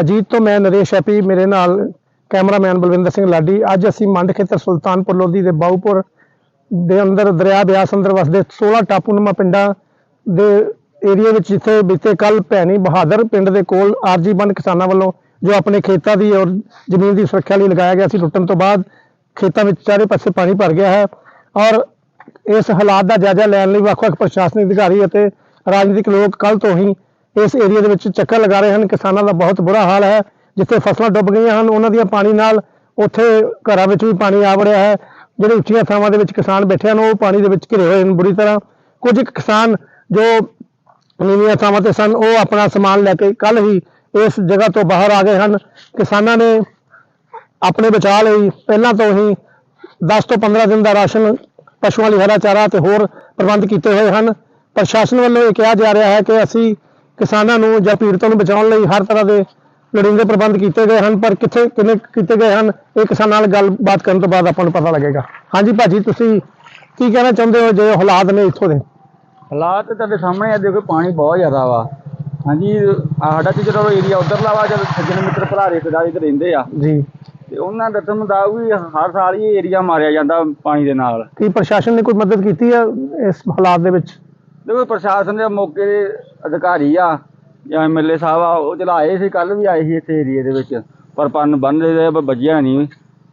ਅਜੀਤ ਤੋਂ ਮੈਂ ਨਰੇਸ਼ ਐਪੀ ਮੇਰੇ ਨਾਲ ਕੈਮਰਾਮੈਨ ਬਲਵਿੰਦਰ ਸਿੰਘ ਲਾਡੀ। ਅੱਜ ਅਸੀਂ ਮੰਡ ਖੇਤਰ ਸੁਲਤਾਨਪੁਰ ਲੋਧੀ ਦੇ ਬਾਊਪੁਰ ਦੇ ਅੰਦਰ ਦਰਿਆ ਬਿਆਸ ਅੰਦਰ ਵਸਦੇ 16 ਟਾਪੂਨੁਮਾ ਪਿੰਡਾਂ ਦੇ ਏਰੀਆ ਵਿੱਚ ਜਿੱਥੇ ਬੀਤੇ ਕੱਲ ਭੈਣੀ ਬਹਾਦਰ ਪਿੰਡ ਦੇ ਕੋਲ ਆਰਜੀ ਬੰਦ ਕਿਸਾਨਾਂ ਵੱਲੋਂ ਜੋ ਆਪਣੇ ਖੇਤਾਂ ਦੀ ਔਰ ਜ਼ਮੀਨ ਦੀ ਸੁਰੱਖਿਆ ਲਈ ਲਗਾਇਆ ਗਿਆ ਸੀ, ਟੁੱਟਣ ਤੋਂ ਬਾਅਦ ਖੇਤਾਂ ਵਿੱਚ ਚਾਰੇ ਪਾਸੇ ਪਾਣੀ ਭਰ ਗਿਆ ਹੈ ਔਰ ਇਸ ਹਾਲਾਤ ਦਾ ਜਾਇਜ਼ਾ ਲੈਣ ਲਈ ਵੱਖ-ਵੱਖ ਪ੍ਰਸ਼ਾਸਨਿਕ ਅਧਿਕਾਰੀ ਅਤੇ ਰਾਜਨੀਤਿਕ ਲੋਕ ਕੱਲ ਤੋਂ ਹੀ ਇਸ ਏਰੀਆ ਦੇ ਵਿੱਚ ਚੱਕਰ ਲਗਾ ਰਹੇ ਹਨ। ਕਿਸਾਨਾਂ ਦਾ ਬਹੁਤ ਬੁਰਾ ਹਾਲ ਹੈ, ਜਿੱਥੇ ਫਸਲਾਂ ਡੁੱਬ ਗਈਆਂ ਹਨ, ਉਹਨਾਂ ਦੀਆਂ ਪਾਣੀ ਨਾਲ ਉੱਥੇ ਘਰਾਂ ਵਿੱਚ ਵੀ ਪਾਣੀ ਆ ਵੜਿਆ ਹੈ। ਜਿਹੜੇ ਉੱਚੀਆਂ ਥਾਵਾਂ ਦੇ ਵਿੱਚ ਕਿਸਾਨ ਬੈਠੇ ਹਨ, ਉਹ ਪਾਣੀ ਦੇ ਵਿੱਚ ਘਿਰੇ ਹੋਏ ਹਨ ਬੁਰੀ ਤਰ੍ਹਾਂ। ਕੁਝ ਕਿਸਾਨ ਜੋ ਨੀਵੀਆਂ ਥਾਵਾਂ ਤੇ ਸਨ, ਉਹ ਆਪਣਾ ਸਮਾਨ ਲੈ ਕੇ ਕੱਲ ਹੀ ਇਸ ਜਗ੍ਹਾ ਤੋਂ ਬਾਹਰ ਆ ਗਏ ਹਨ। ਕਿਸਾਨਾਂ ਨੇ ਆਪਣੇ ਬਚਾਅ ਲਈ ਪਹਿਲਾਂ ਤੋਂ ਹੀ 10 ਤੋਂ 15 ਦਿਨ ਦਾ ਰਾਸ਼ਨ, ਪਸ਼ੂਆਂ ਲਈ ਹਰਾ ਚਾਰਾ ਤੇ ਹੋਰ ਪ੍ਰਬੰਧ ਕੀਤੇ ਹੋਏ ਹਨ। ਪ੍ਰਸ਼ਾਸਨ ਵੱਲੋਂ ਇਹ ਕਿਹਾ ਜਾ ਰਿਹਾ ਹੈ ਕਿ ਅਸੀਂ ਕਿਸਾਨਾਂ ਨੂੰ ਜਾਂ ਪੀੜਤਾਂ ਨੂੰ ਬਚਾਉਣ ਲਈ ਹਰ ਤਰ੍ਹਾਂ ਦੇ ਲੋੜੀਂਦੇ ਪ੍ਰਬੰਧ ਕੀਤੇ ਗਏ ਹਨ ਪਰ ਕਿੱਥੇ ਕਿੰਨੇ ਕੀਤੇ ਗਏ ਹਨ ਇਹ ਕਿਸਾਨਾਂ ਨਾਲ ਗੱਲਬਾਤ ਕਰਨ ਤੋਂ ਬਾਅਦ ਆਪਾਂ ਨੂੰ ਪਤਾ ਲੱਗੇਗਾ। ਹਾਂਜੀ ਭਾਜੀ ਤੁਸੀਂ ਕੀ ਕਹਿਣਾ ਚਾਹੁੰਦੇ ਹੋ ਜੇ ਹਾਲਾਤ ਨੇ ਇੱਥੋਂ ਦੇ? ਹਾਲਾਤ ਤੁਹਾਡੇ ਸਾਹਮਣੇ ਆ ਦੇਖੋ ਪਾਣੀ ਬਹੁਤ ਜ਼ਿਆਦਾ ਵਾ। ਹਾਂਜੀ ਸਾਡਾ ਤੇ ਜਦੋਂ ਏਰੀਆ ਉਧਰਲਾ ਵਾ ਜਦ ਸੱਜਣ ਮਿੱਤਰ ਭਰਾ ਰਿਸ਼ਤੇਦਾਰ ਇੱਥੇ ਰਹਿੰਦੇ ਆ ਜੀ। ਤੇ ਉਹਨਾਂ ਦਾ ਦੱਸਣ ਮੁਤਾਬਕ ਵੀ ਹਰ ਸਾਲ ਹੀ ਏਰੀਆ ਮਾਰਿਆ ਜਾਂਦਾ ਪਾਣੀ ਦੇ ਨਾਲ। ਕੀ ਪ੍ਰਸ਼ਾਸਨ ਨੇ ਕੋਈ ਮਦਦ ਕੀਤੀ ਹੈ ਇਸ ਹਾਲਾਤ ਦੇ ਵਿੱਚ? ਦੇਖੋ ਪ੍ਰਸ਼ਾਸਨ ਦੇ ਮੌਕੇ ਦੇ ਅਧਿਕਾਰੀ ਆ ਜਾਂ ਐਮਐਲਏ ਸਾਹਿਬ ਆ ਉਹ ਚਲਾਏ ਸੀ ਕੱਲ ਵੀ ਆਏ ਸੀ ਇੱਥੇ ਏਰੀਏ ਦੇ ਵਿੱਚ। ਪਰ ਪੰਨ ਬੰਨ੍ਹਦੇ ਦੇ ਪਰ ਵੱਜਿਆ ਨਹੀਂ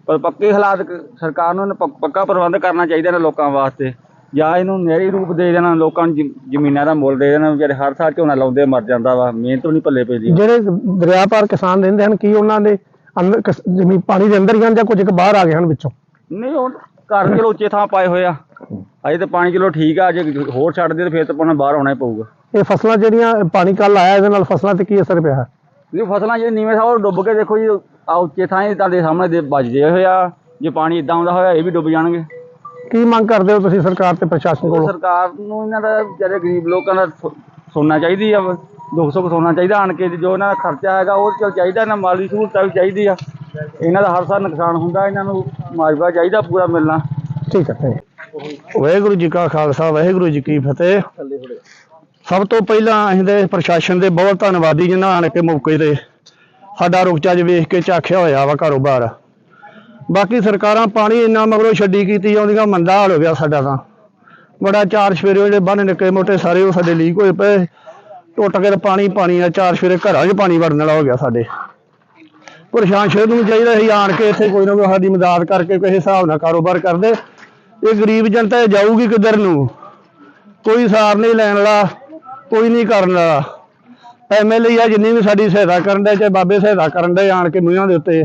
ਪਰ ਪੱਕੇ ਹਾਲਾਤ ਸਰਕਾਰ ਨੂੰ ਇਹਨੂੰ ਪੱਕ- ਪ੍ਰਬੰਧ ਕਰਨਾ ਚਾਹੀਦਾ ਨੇ ਲੋਕਾਂ ਵਾਸਤੇ। ਜਾਂ ਇਹਨੂੰ ਨਹਿਰੀ ਰੂਪ ਦੇ ਦੇਣਾ ਲੋਕਾਂ ਨੂੰ ਜ਼ਮ- ਜ਼ਮੀਨਾਂ ਦਾ ਮੁੱਲ ਦੇ ਦੇਣਾ ਵਿਚਾਰੇ ਹਰ ਸਾਲ ਝੋਨਾ ਲਾਉਂਦੇ ਮਰ ਜਾਂਦਾ ਵਾ ਮਿਹਨਤ ਵੀ ਨਹੀਂ ਪੱਲੇ ਪੈਂਦੀ। ਜਿਹੜੇ ਦਰਿਆ ਪਾਰ ਕਿਸਾਨ ਰਹਿੰਦੇ ਹਨ ਕੀ ਉਹਨਾਂ ਦੇ ਅੰਦਰ ਕਿਸ- ਜ਼ਮੀਨ ਪਾਣੀ ਦੇ ਅੰਦਰ ਹੀ ਹਨ ਜਾਂ ਕੁਝ ਕੁ ਬਾਹਰ ਆ ਗਏ ਹਨ ਵਿੱਚੋਂ? ਨਹੀਂ ਉਹ ਘਰ ਚਲੋ ਉੱਚੇ ਥਾਂ ਪਾਏ ਹੋਏ ਆ। ਅਜੇ ਤਾਂ ਪਾਣੀ ਚਲੋ ਠੀਕ ਆ ਜੇ ਹੋਰ ਛੱਡ ਦੇ ਤਾਂ ਫਿਰ ਤਾਂ ਪਾਣੀ ਬਾਹਰ ਆਉਣਾ ਹੀ ਪਊਗਾ। ਇਹ ਫਸਲਾਂ ਜਿਹੜੀਆਂ ਪਾਣੀ ਕੱਲ ਆਇਆ ਇਹਦੇ ਨਾਲ ਫਸਲਾਂ ਤੇ ਕੀ ਅਸਰ ਪਿਆ? ਹੈ ਇਹ ਫਸਲਾਂ ਜਿਹੜੇ ਨੀਵੇਂ ਥਾਂ ਉਹ ਡੁੱਬ ਕੇ ਦੇਖੋ ਜੀ ਆ ਉੱਚੇ ਥਾਂ ਹੀ ਤੁਹਾਡੇ ਸਾਹਮਣੇ ਦੇ ਵੱਜਦੇ ਹੋਏ ਆ। ਜੇ ਪਾਣੀ ਇਦਾਂ ਆਉਂਦਾ ਹੋਇਆ ਇਹ ਵੀ ਡੁੱਬ ਜਾਣਗੇ। ਕੀ ਮੰਗ ਕਰਦੇ ਹੋ ਤੁਸੀਂ ਸਰਕਾਰ ਤੇ ਪ੍ਰਸ਼ਾਸਨ ਕੋਲੋਂ? ਸਰਕਾਰ ਨੂੰ ਇਹਨਾਂ ਦਾ ਵਿਚਾਰੇ ਗਰੀਬ ਲੋਕਾਂ ਦਾ ਸੁ- ਸੁਣਨਾ ਚਾਹੀਦੀ ਆ ਦੁੱਖ ਸੁੱਖ ਸੁਣਨਾ ਚਾਹੀਦਾ ਆਣ ਕੇ ਜੋ ਇਹਨਾਂ ਦਾ ਖਰਚਾ ਹੈਗਾ ਉਹ ਚਲ ਚਾਹੀਦਾ ਨਾ ਮਾਲੀ ਸਹੂਲਤਾਂ ਵੀ ਚਾਹੀਦੀ ਆ। ਇਹਨਾਂ ਦਾ ਹਰ ਸਾਲ ਨੁਕਸਾਨ ਹੁੰਦਾ ਇਹਨਾਂ ਨੂੰ ਮੁਆਵਜ਼ਾ ਚਾਹੀਦਾ ਪੂਰਾ ਮਿਲਣਾ। ਠੀਕ ਹੈ। ਵਾਹਿਗੁਰੂ ਜੀ ਕਾ ਖਾਲਸਾ ਵਾਹਿਗੁਰੂ ਜੀ ਕੀ ਫਤਿਹ। ਸਭ ਤੋਂ ਪਹਿਲਾਂ ਅਸੀਂ ਦੇ ਪ੍ਰਸ਼ਾਸਨ ਦੇ ਬਹੁਤ ਧੰਨਵਾਦੀ ਜਿਨ੍ਹਾਂ ਆਣ ਕੇ ਮੌਕੇ ਤੇ ਸਾਡਾ ਰੁਕਚਾ ਜ ਵੇਖ ਕੇ ਝਾਕਿਆ ਹੋਇਆ ਵਾ ਕਾਰੋਬਾਰ ਬਾਕੀ ਸਰਕਾਰਾਂ ਪਾਣੀ ਇੰਨਾ ਮਗਰੋਂ ਛੱਡੀ ਕੀਤੀ ਆਉਂਦੀਆਂ ਮੰਦਾ ਹਾਲ ਹੋ ਗਿਆ ਸਾਡਾ ਤਾਂ। ਬੜਾ ਚਾਰ ਸਵੇਰੇ ਜਿਹੜੇ ਬੰਨ ਨਿੱਕੇ ਮੋਟੇ ਸਾਰੇ ਉਹ ਸਾਡੇ ਲੀਕ ਹੋਏ ਪਏ। ਟੁੱਟ ਕੇ ਤੇ ਪਾਣੀ ਪਾਣੀ ਆ, ਚਾਰ ਸਵੇਰੇ ਘਰਾਂ 'ਚ ਪਾਣੀ ਵੜਨ ਵਾਲਾ ਹੋ ਗਿਆ ਸਾਡੇ। ਪ੍ਰਸ਼ਾਸਨ ਨੂੰ ਚਾਹੀਦਾ ਸੀ ਆਣ ਕੇ ਇੱਥੇ ਕੋਈ ਨਾ ਕੋਈ ਸਾਡੀ ਮਦਦ ਕਰਕੇ ਕਿਸੇ ਹਿਸਾਬ ਨਾਲ ਕਾਰੋਬਾਰ ਕਰਦੇ। ਇਹ ਗਰੀਬ ਜਨਤਾ ਜਾਊਗੀ ਕਿੱਧਰ ਨੂੰ? ਕੋਈ ਸਾਰ ਨਹੀਂ ਲੈਣ ਵਾਲਾ। ਕੋਈ ਨਹੀਂ ਕਰਨ ਵਾਲਾ। ਐਮਐਲਏ ਆ, ਜਿੰਨੀ ਵੀ ਸਾਡੀ ਸਹਾਇਤਾ ਕਰਨ ਦੇ ਚਾਹੇ ਬਾਬੇ ਸਹਾਇਤਾ ਕਰਨ ਦੇ ਆਣ ਕੇ ਮੂੰਹਾਂ ਦੇ ਉੱਤੇ।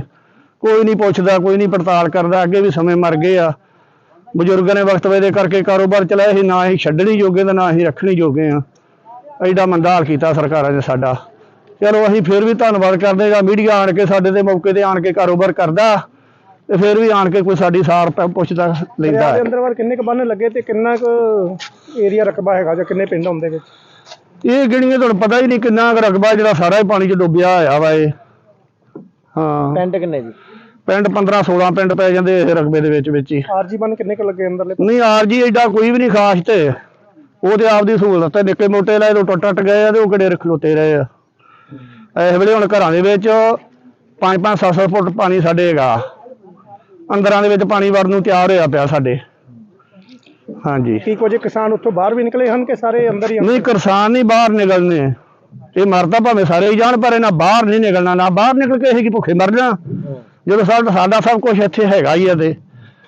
ਕੋਈ ਨਹੀਂ ਪੁੱਛਦਾ, ਕੋਈ ਨਹੀਂ ਪੜਤਾਲ ਕਰਦਾ, ਅੱਗੇ ਵੀ ਸਮੇਂ ਮਰ ਗਏ ਆ। ਬਜ਼ੁਰਗਾਂ ਨੇ ਵਕਤ ਵੇਲੇ ਕਰਕੇ ਕਾਰੋਬਾਰ ਚਲਾਇਆ ਸੀ, ਨਾ ਹੀ ਛੱਡਣੀ ਜੋਗੇ ਤੇ ਨਾ ਹੀ ਰੱਖਣੀ ਜੋਗੇ ਆ। ਐਡਾ ਮੰਦਾ ਹਾਲ ਕੀਤਾ ਸਰਕਾਰਾਂ ਨੇ ਸਾਡਾ। ਚਲੋ ਅਸੀਂ ਫਿਰ ਵੀ ਧੰਨਵਾਦ ਕਰਦੇ ਆ ਮੀਡੀਆ ਆਣ ਕੇ ਸਾਡੇ ਤੇ ਮੌਕੇ ਤੇ ਆਣ ਕੇ ਕਾਰੋਬਾਰ ਕਰਦਾ, ਤੇ ਫਿਰ ਵੀ ਆਣ ਕੇ ਕੋਈ ਸਾਡੀ ਸਾਰ ਪੁੱਛਦਾ ਲੈਂਦਾ ਹੈ। ਅੰਦਰ ਵਾਰ ਕਿੰਨੇ ਕ ਬੰਨ ਲੱਗੇ ਤੇ ਕਿੰਨਾ ਕੁ ਏਰੀਆ ਰਕਬਾ ਹੈਗਾ ਜਾਂ ਕਿੰਨੇ ਪਿੰਡ ਹੁੰਦੇ ਵਿੱਚ? ਇਹ ਗਿਣੀਆਂ ਤੁਹਾਨੂੰ ਪਤਾ ਹੀ ਨਹੀਂ ਕਿੰਨਾ ਕੁ ਰਕਬਾ ਜਿਹੜਾ ਸਾਰਾ ਹੀ ਪਾਣੀ 'ਚ ਡੁੱਬਿਆ ਹੋਇਆ ਵਾ ਇਹ। ਹਾਂ। ਪਿੰਡ ਕਿੰਨੇ ਜੀ? ਪਿੰਡ 15 16 ਪਿੰਡ ਪੈ ਜਾਂਦੇ ਇਸ ਰਕਬੇ ਦੇ ਵਿੱਚ ਵਿੱਚ ਹੀ। ਆਰਜੀ ਬੰਨ ਕਿੰਨੇ ਕ ਲੱਗੇ ਅੰਦਰਲੇ ਨਹੀਂ ਆਰ ਜੀ ਐਡਾ ਕੋਈ ਵੀ ਨਹੀਂ ਖਾਸ ਤੇ। ਉਹ ਤੇ ਆਪਦੀ ਸਹੂਲਤ ਤੇ ਨਿੱਕੇ ਮੋਟੇ ਲੈ ਲੋ ਟੁੱਟ ਟੱਟ ਗਏ ਆ ਤੇ ਉਹ ਕਿਹੜੇ ਖਲੋਤੇ ਰਹੇ ਆ। ਇਸ ਵੇਲੇ ਹੁਣ ਘਰਾਂ ਦੇ ਵਿੱਚ 5-5 7-7 ਫੁੱਟ ਪਾਣੀ ਸਾਡੇ ਹੈਗਾ। ਅੰਦਰਾਂ ਦੇ ਵਿੱਚ ਪਾਣੀ ਵੜਨ ਨੂੰ ਤਿਆਰ ਹੋਇਆ ਪਿਆ ਸਾਡੇ। ਹਾਂਜੀ। ਕੀ ਕੁਝ ਕਿਸਾਨ ਉੱਥੋਂ ਬਾਹਰ ਵੀ ਨਿਕਲੇ ਹਨ ਕਿ ਸਾਰੇ ਅੰਦਰ ਹੀ ਹਨ? ਨਹੀਂ ਕਿਸਾਨ ਨਹੀਂ ਬਾਹਰ ਨਿਕਲਨੇ। ਇਹ ਮਰਦਾ ਭਾਵੇਂ ਸਾਰੇ ਹੀ ਜਾਣ ਪਰ ਇਹਨਾਂ ਬਾਹਰ ਨਹੀਂ ਨਿਕਲਣਾ। ਨਾ ਬਾਹਰ ਨਿਕਲ ਕੇ ਇਹ ਕੀ ਭੁੱਖੇ ਮਰ ਜਾਣਾ? ਜਦੋਂ ਸਾਡਾ ਸਾਡਾ ਸਭ ਕੁਝ ਇੱਥੇ ਹੈਗਾ ਹੀ ਆ ਤੇ।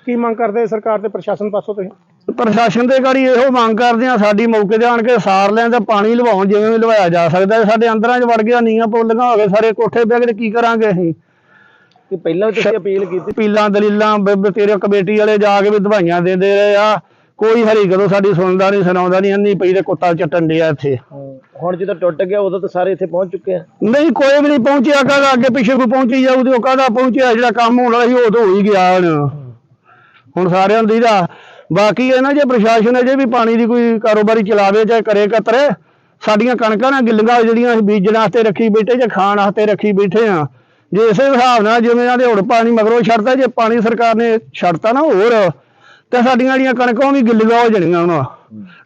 ਕੀ ਮੰਗ ਕਰਦੇ ਸਰਕਾਰ ਤੇ ਪ੍ਰਸ਼ਾਸਨ ਪਾਸੋਂ ਤੁਸੀਂ? ਪ੍ਰਸ਼ਾਸਨ ਦੇ ਗਾੜੀ ਇਹੋ ਮੰਗ ਕਰਦੇ ਆ ਸਾਡੀ ਮੌਕੇ ਤੇ ਆਣ ਕੇ ਸਾਰ ਲੈਣ ਤੇ ਪਾਣੀ ਲਵਾਉਣ ਜਿਵੇਂ ਵੀ ਲਵਾਇਆ ਜਾ ਸਕਦਾ ਹੈ। ਸਾਡੇ ਅੰਦਰਾਂ 'ਚ ਵੜ ਗਿਆ ਨੀਆਂ ਪੁੱਲੀਆਂ ਹੋ ਗਏ ਸਾਰੇ ਕੋਠੇ ਬਹਿ ਕੇ ਤੇ ਕੀ ਕਰਾਂਗੇ ਅਸੀਂ? ਕਿ ਪਹਿਲਾਂ ਵੀ ਤੁਸੀਂ ਅਪੀਲ ਕੀਤੀ ਪੀਲਾਂ ਦਲੀਲਾਂ ਤੇਰੇ ਕਮੇਟੀ ਵਾਲੇ ਜਾ ਕੇ ਵੀ ਦਵਾਈਆਂ ਦਿੰਦੇ ਰਹੇ ਆ। ਕੋਈ ਹਰੀ ਕਦੋਂ ਸਾਡੀ ਸੁਣਦਾ ਨਹੀਂ ਸੁਣਾਉਂਦਾ ਨਹੀਂ ਅੰਨੀ ਪਈ ਤੇ ਕੁੱਤਾ ਚੱਟਣ ਡਿਆ ਇੱਥੇ। ਹੁਣ ਜਦੋਂ ਟੁੱਟ ਗਿਆ ਉਦੋਂ ਤਾਂ ਸਾਰੇ ਇੱਥੇ ਪਹੁੰਚ ਚੁੱਕੇ ਆ। ਨਹੀਂ ਕੋਈ ਵੀ ਨਹੀਂ ਪਹੁੰਚਿਆ ਕਾਹਦਾ ਅੱਗੇ ਪਿੱਛੇ ਕੋਈ ਪਹੁੰਚੀ ਜਾਊ ਤੇ ਉਹ ਕਾਹਦਾ ਪਹੁੰਚਿਆ? ਜਿਹੜਾ ਕੰਮ ਹੋਣ ਵਾਲਾ ਸੀ ਉਹ ਤਾਂ ਹੋ ਹੀ ਗਿਆ ਹੁਣ। ਹੁਣ ਸਾਰਿਆਂ ਨੂੰ ਦੀਦਾ ਬਾਕੀ ਇਹ ਨਾ ਜੇ ਪ੍ਰਸ਼ਾਸਨ ਅਜੇ ਵੀ ਪਾਣੀ ਦੀ ਕੋਈ ਕਾਰੋਬਾਰੀ ਚਲਾਵੇ ਚਾਹੇ ਕਰੇ ਕਤਰੇ ਸਾਡੀਆਂ ਕਣਕਾਂ ਨਾ ਗਿੱਲੀਆਂ ਜਿਹੜੀਆਂ ਅਸੀਂ ਬੀਜਣ ਵਾਸਤੇ ਰੱਖੀ ਬੈਠੇ ਜਾਂ ਖਾਣ ਵਾਸਤੇ ਰੱਖੀ ਬੈਠੇ ਆ। ਜੇ ਇਸੇ ਹਿਸਾਬ ਨਾਲ ਜਿਵੇਂ ਆਦੇ ਹੁਣ ਪਾਣੀ ਮਗਰੋਂ ਛੱਡਦਾ ਜੇ ਪਾਣੀ ਸਰਕਾਰ ਨੇ ਛੱਡਤਾ ਨਾ ਹੋਰ ਤੇ ਸਾਡੀਆਂ ਜਿਹੜੀਆਂ ਕਣਕਾਂ ਉਹ ਵੀ ਗਿੱਲੀਆਂ ਹੋ ਜਾਣੀਆਂ ਹੁਣ।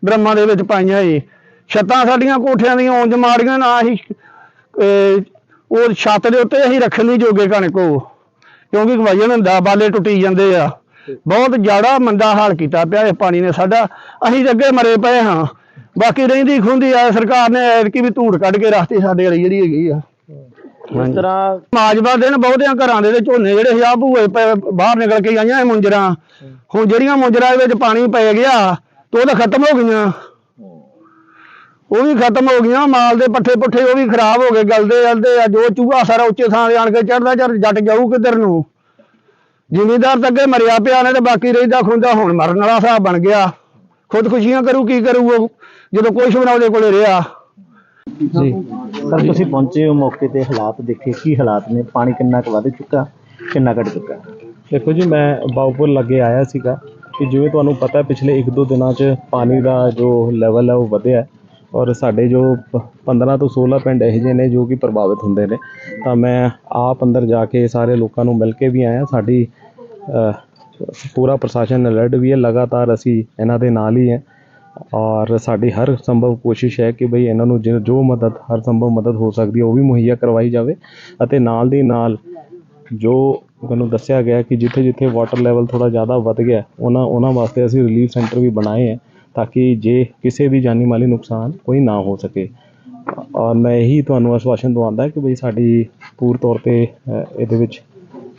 ਡਰਮਾਂ ਦੇ ਵਿੱਚ ਪਾਈਆਂ ਏ ਛੱਤਾਂ ਸਾਡੀਆਂ ਕੋਠਿਆਂ ਦੀਆਂ ਉਂਝ ਮਾੜੀਆਂ ਨਾ ਅਸੀਂ ਅਹ, ਉਹ ਛੱਤ ਦੇ ਉੱਤੇ ਅਸੀਂ ਰੱਖਣ ਨਹੀਂ ਜੋਗੇ ਕਣਕ ਉਹ। ਕਿਉਂਕਿ ਵਜਨ ਹੁੰਦਾ ਬਾਲੇ ਟੁੱਟੀ ਜਾਂਦੇ ਆ। ਬਹੁਤ ਜ਼ਿਆਦਾ ਮੰਦਾ ਹਾਲ ਕੀਤਾ ਪਿਆ ਇਹ ਪਾਣੀ ਨੇ ਸਾਡਾ। ਅਸੀਂ ਤਾਂ ਅੱਗੇ ਮਰੇ ਪਏ ਹਾਂ। ਬਾਕੀ ਰਹਿੰਦੀ ਖੁੰਦੀ ਆ ਸਰਕਾਰ ਨੇ ਐਤਕੀ ਵੀ ਧੂੜ ਕੱਢ ਕੇ ਰਸਤੇ ਸਾਡੇ ਵਾਲੀ ਜਿਹੜੀ ਹੈਗੀ ਆ। ਇਸ ਤਰ੍ਹਾਂ ਮਾਜਵਾ ਦਿਨ ਬਹੁਤਿਆਂ ਘਰਾਂ ਦੇ ਝੋਨੇ ਜਿਹੜੇ ਆ ਭੂਏ ਬਾਹਰ ਨਿਕਲ ਕੇ ਆਈਆਂ ਇਹ ਮੁੰਜਰਾਂ। ਹੁਣ ਜਿਹੜੀਆਂ ਮੁੰਜਰਾਂ ਦੇ ਵਿੱਚ ਪਾਣੀ ਪੈ ਗਿਆ ਤੇ ਉਹ ਤਾਂ ਖਤਮ ਹੋ ਗਈਆਂ। ਉਹ ਵੀ ਖਤਮ ਹੋ ਗਈਆਂ ਮਾਲ ਦੇ ਪੱਠੇ ਪੁੱਠੇ ਉਹ ਵੀ ਖਰਾਬ ਹੋ ਗਏ ਗਲਦੇ ਗਲਦੇ ਆ ਜੋ ਚੂਹਾ ਸਾਰਾ ਉੱਚੇ ਥਾਂ ਤੇ ਆਣ ਕੇ ਚੜਦਾ ਚੜ ਜੱਟ ਜਾਊ ਕਿੱਧਰ ਨੂੰ? ਜ਼ਿਮੀਦਾਰ ਤਾਂ ਅੱਗੇ ਮਰਿਆ ਪਿਆ ਨੇ ਤੇ ਬਾਕੀ ਰਹਿੰਦਾ ਖੁੰਦਾ ਹੁਣ ਮਰਨ ਵਾਲਾ ਹਿਸਾਬ ਬਣ ਗਿਆ। ਖੁਦਕੁਸ਼ੀਆਂ ਕਰੂ ਕੀ ਕਰੂ ਉਹ ਜਦੋਂ ਨਾ ਉਹਦੇ ਕੋਲੇ ਰਿਹਾ। ਜੀ। ਸਰ ਤੁਸੀਂ ਪਹੁੰਚੇ ਹੋ ਮੌਕੇ ਤੇ ਹਾਲਾਤ ਦੇਖੇ ਕੀ ਹਾਲਾਤ ਨੇ? ਪਾਣੀ ਕਿੰਨਾ ਕੁ ਵੱਧ ਚੁੱਕਾ ਕਿੰਨਾ ਘਟ ਚੁੱਕਾ? ਦੇਖੋ ਜੀ ਮੈਂ ਬਾਉਪੁਰ ਲੱਗੇ ਆਇਆ ਸੀਗਾ ਕਿ ਜਿਵੇਂ ਤੁਹਾਨੂੰ ਪਤਾ ਪਿਛਲੇ 1-2 ਦਿਨਾਂ 'ਚ ਪਾਣੀ ਦਾ ਜੋ ਲੈਵਲ ਹੈ ਉਹ ਵਧਿਆ ਹੈ ਔਰ ਸਾਡੇ ਜੋ ਪ- 15 ਤੋਂ 16 ਪਿੰਡ ਇਹੋ ਜਿਹੇ ਨੇ ਜੋ ਕਿ ਪ੍ਰਭਾਵਿਤ ਹੁੰਦੇ ਨੇ। ਤਾਂ ਮੈਂ ਆਪ ਅੰਦਰ ਜਾ ਕੇ ਸਾਰੇ ਲੋਕਾਂ ਨੂੰ ਮਿਲ ਕੇ ਵੀ ਆਇਆ। ਸਾਡੀ ਅ, ਪੂਰਾ ਪ੍ਰਸ਼ਾਸਨ ਅਲਰਟ ਵੀ ਹੈ। ਲਗਾਤਾਰ ਅਸੀਂ ਇਹਨਾਂ ਦੇ ਨਾਲ ਹੀ ਹੈ। ਔਰ ਸਾਡੀ ਹਰ ਸੰਭਵ ਕੋਸ਼ਿਸ਼ ਹੈ ਕਿ ਬਈ ਇਹਨਾਂ ਨੂੰ ਜਿ ਜੋ ਮਦਦ ਹਰ ਸੰਭਵ ਮਦਦ ਹੋ ਸਕਦੀ ਹੈ ਉਹ ਵੀ ਮੁਹੱਈਆ ਕਰਵਾਈ ਜਾਵੇ ਅਤੇ ਨਾਲ ਦੀ ਨਾਲ ਜੋ ਮੈਨੂੰ ਦੱਸਿਆ ਗਿਆ ਕਿ ਜਿੱਥੇ ਜਿੱਥੇ ਵਾਟਰ ਲੈਵਲ ਥੋੜਾ ਜ਼ਿਆਦਾ ਵੱਧ ਗਿਆ ਉਹਨਾਂ ਉਹਨਾਂ ਵਾਸਤੇ ਅਸੀਂ ਰਿਲੀਫ ਸੈਂਟਰ ਵੀ ਬਣਾਏ ਹੈ ਤਾਂ ਕਿ ਜੇ ਕਿਸੇ ਵੀ ਜਾਨੀ ਮਾਲੀ ਨੁਕਸਾਨ ਕੋਈ ਨਾ ਹੋ ਸਕੇ। ਔਰ ਮੈਂ ਇਹੀ ਤੁਹਾਨੂੰ ਆਸ਼ਵਾਸਨ ਦਵਾਉਂਦਾ ਕਿ ਬਈ ਸਾਡੀ ਪੂਰ ਤੌਰ ਤੇ ਅ, ਇਹਦੇ ਵਿੱਚ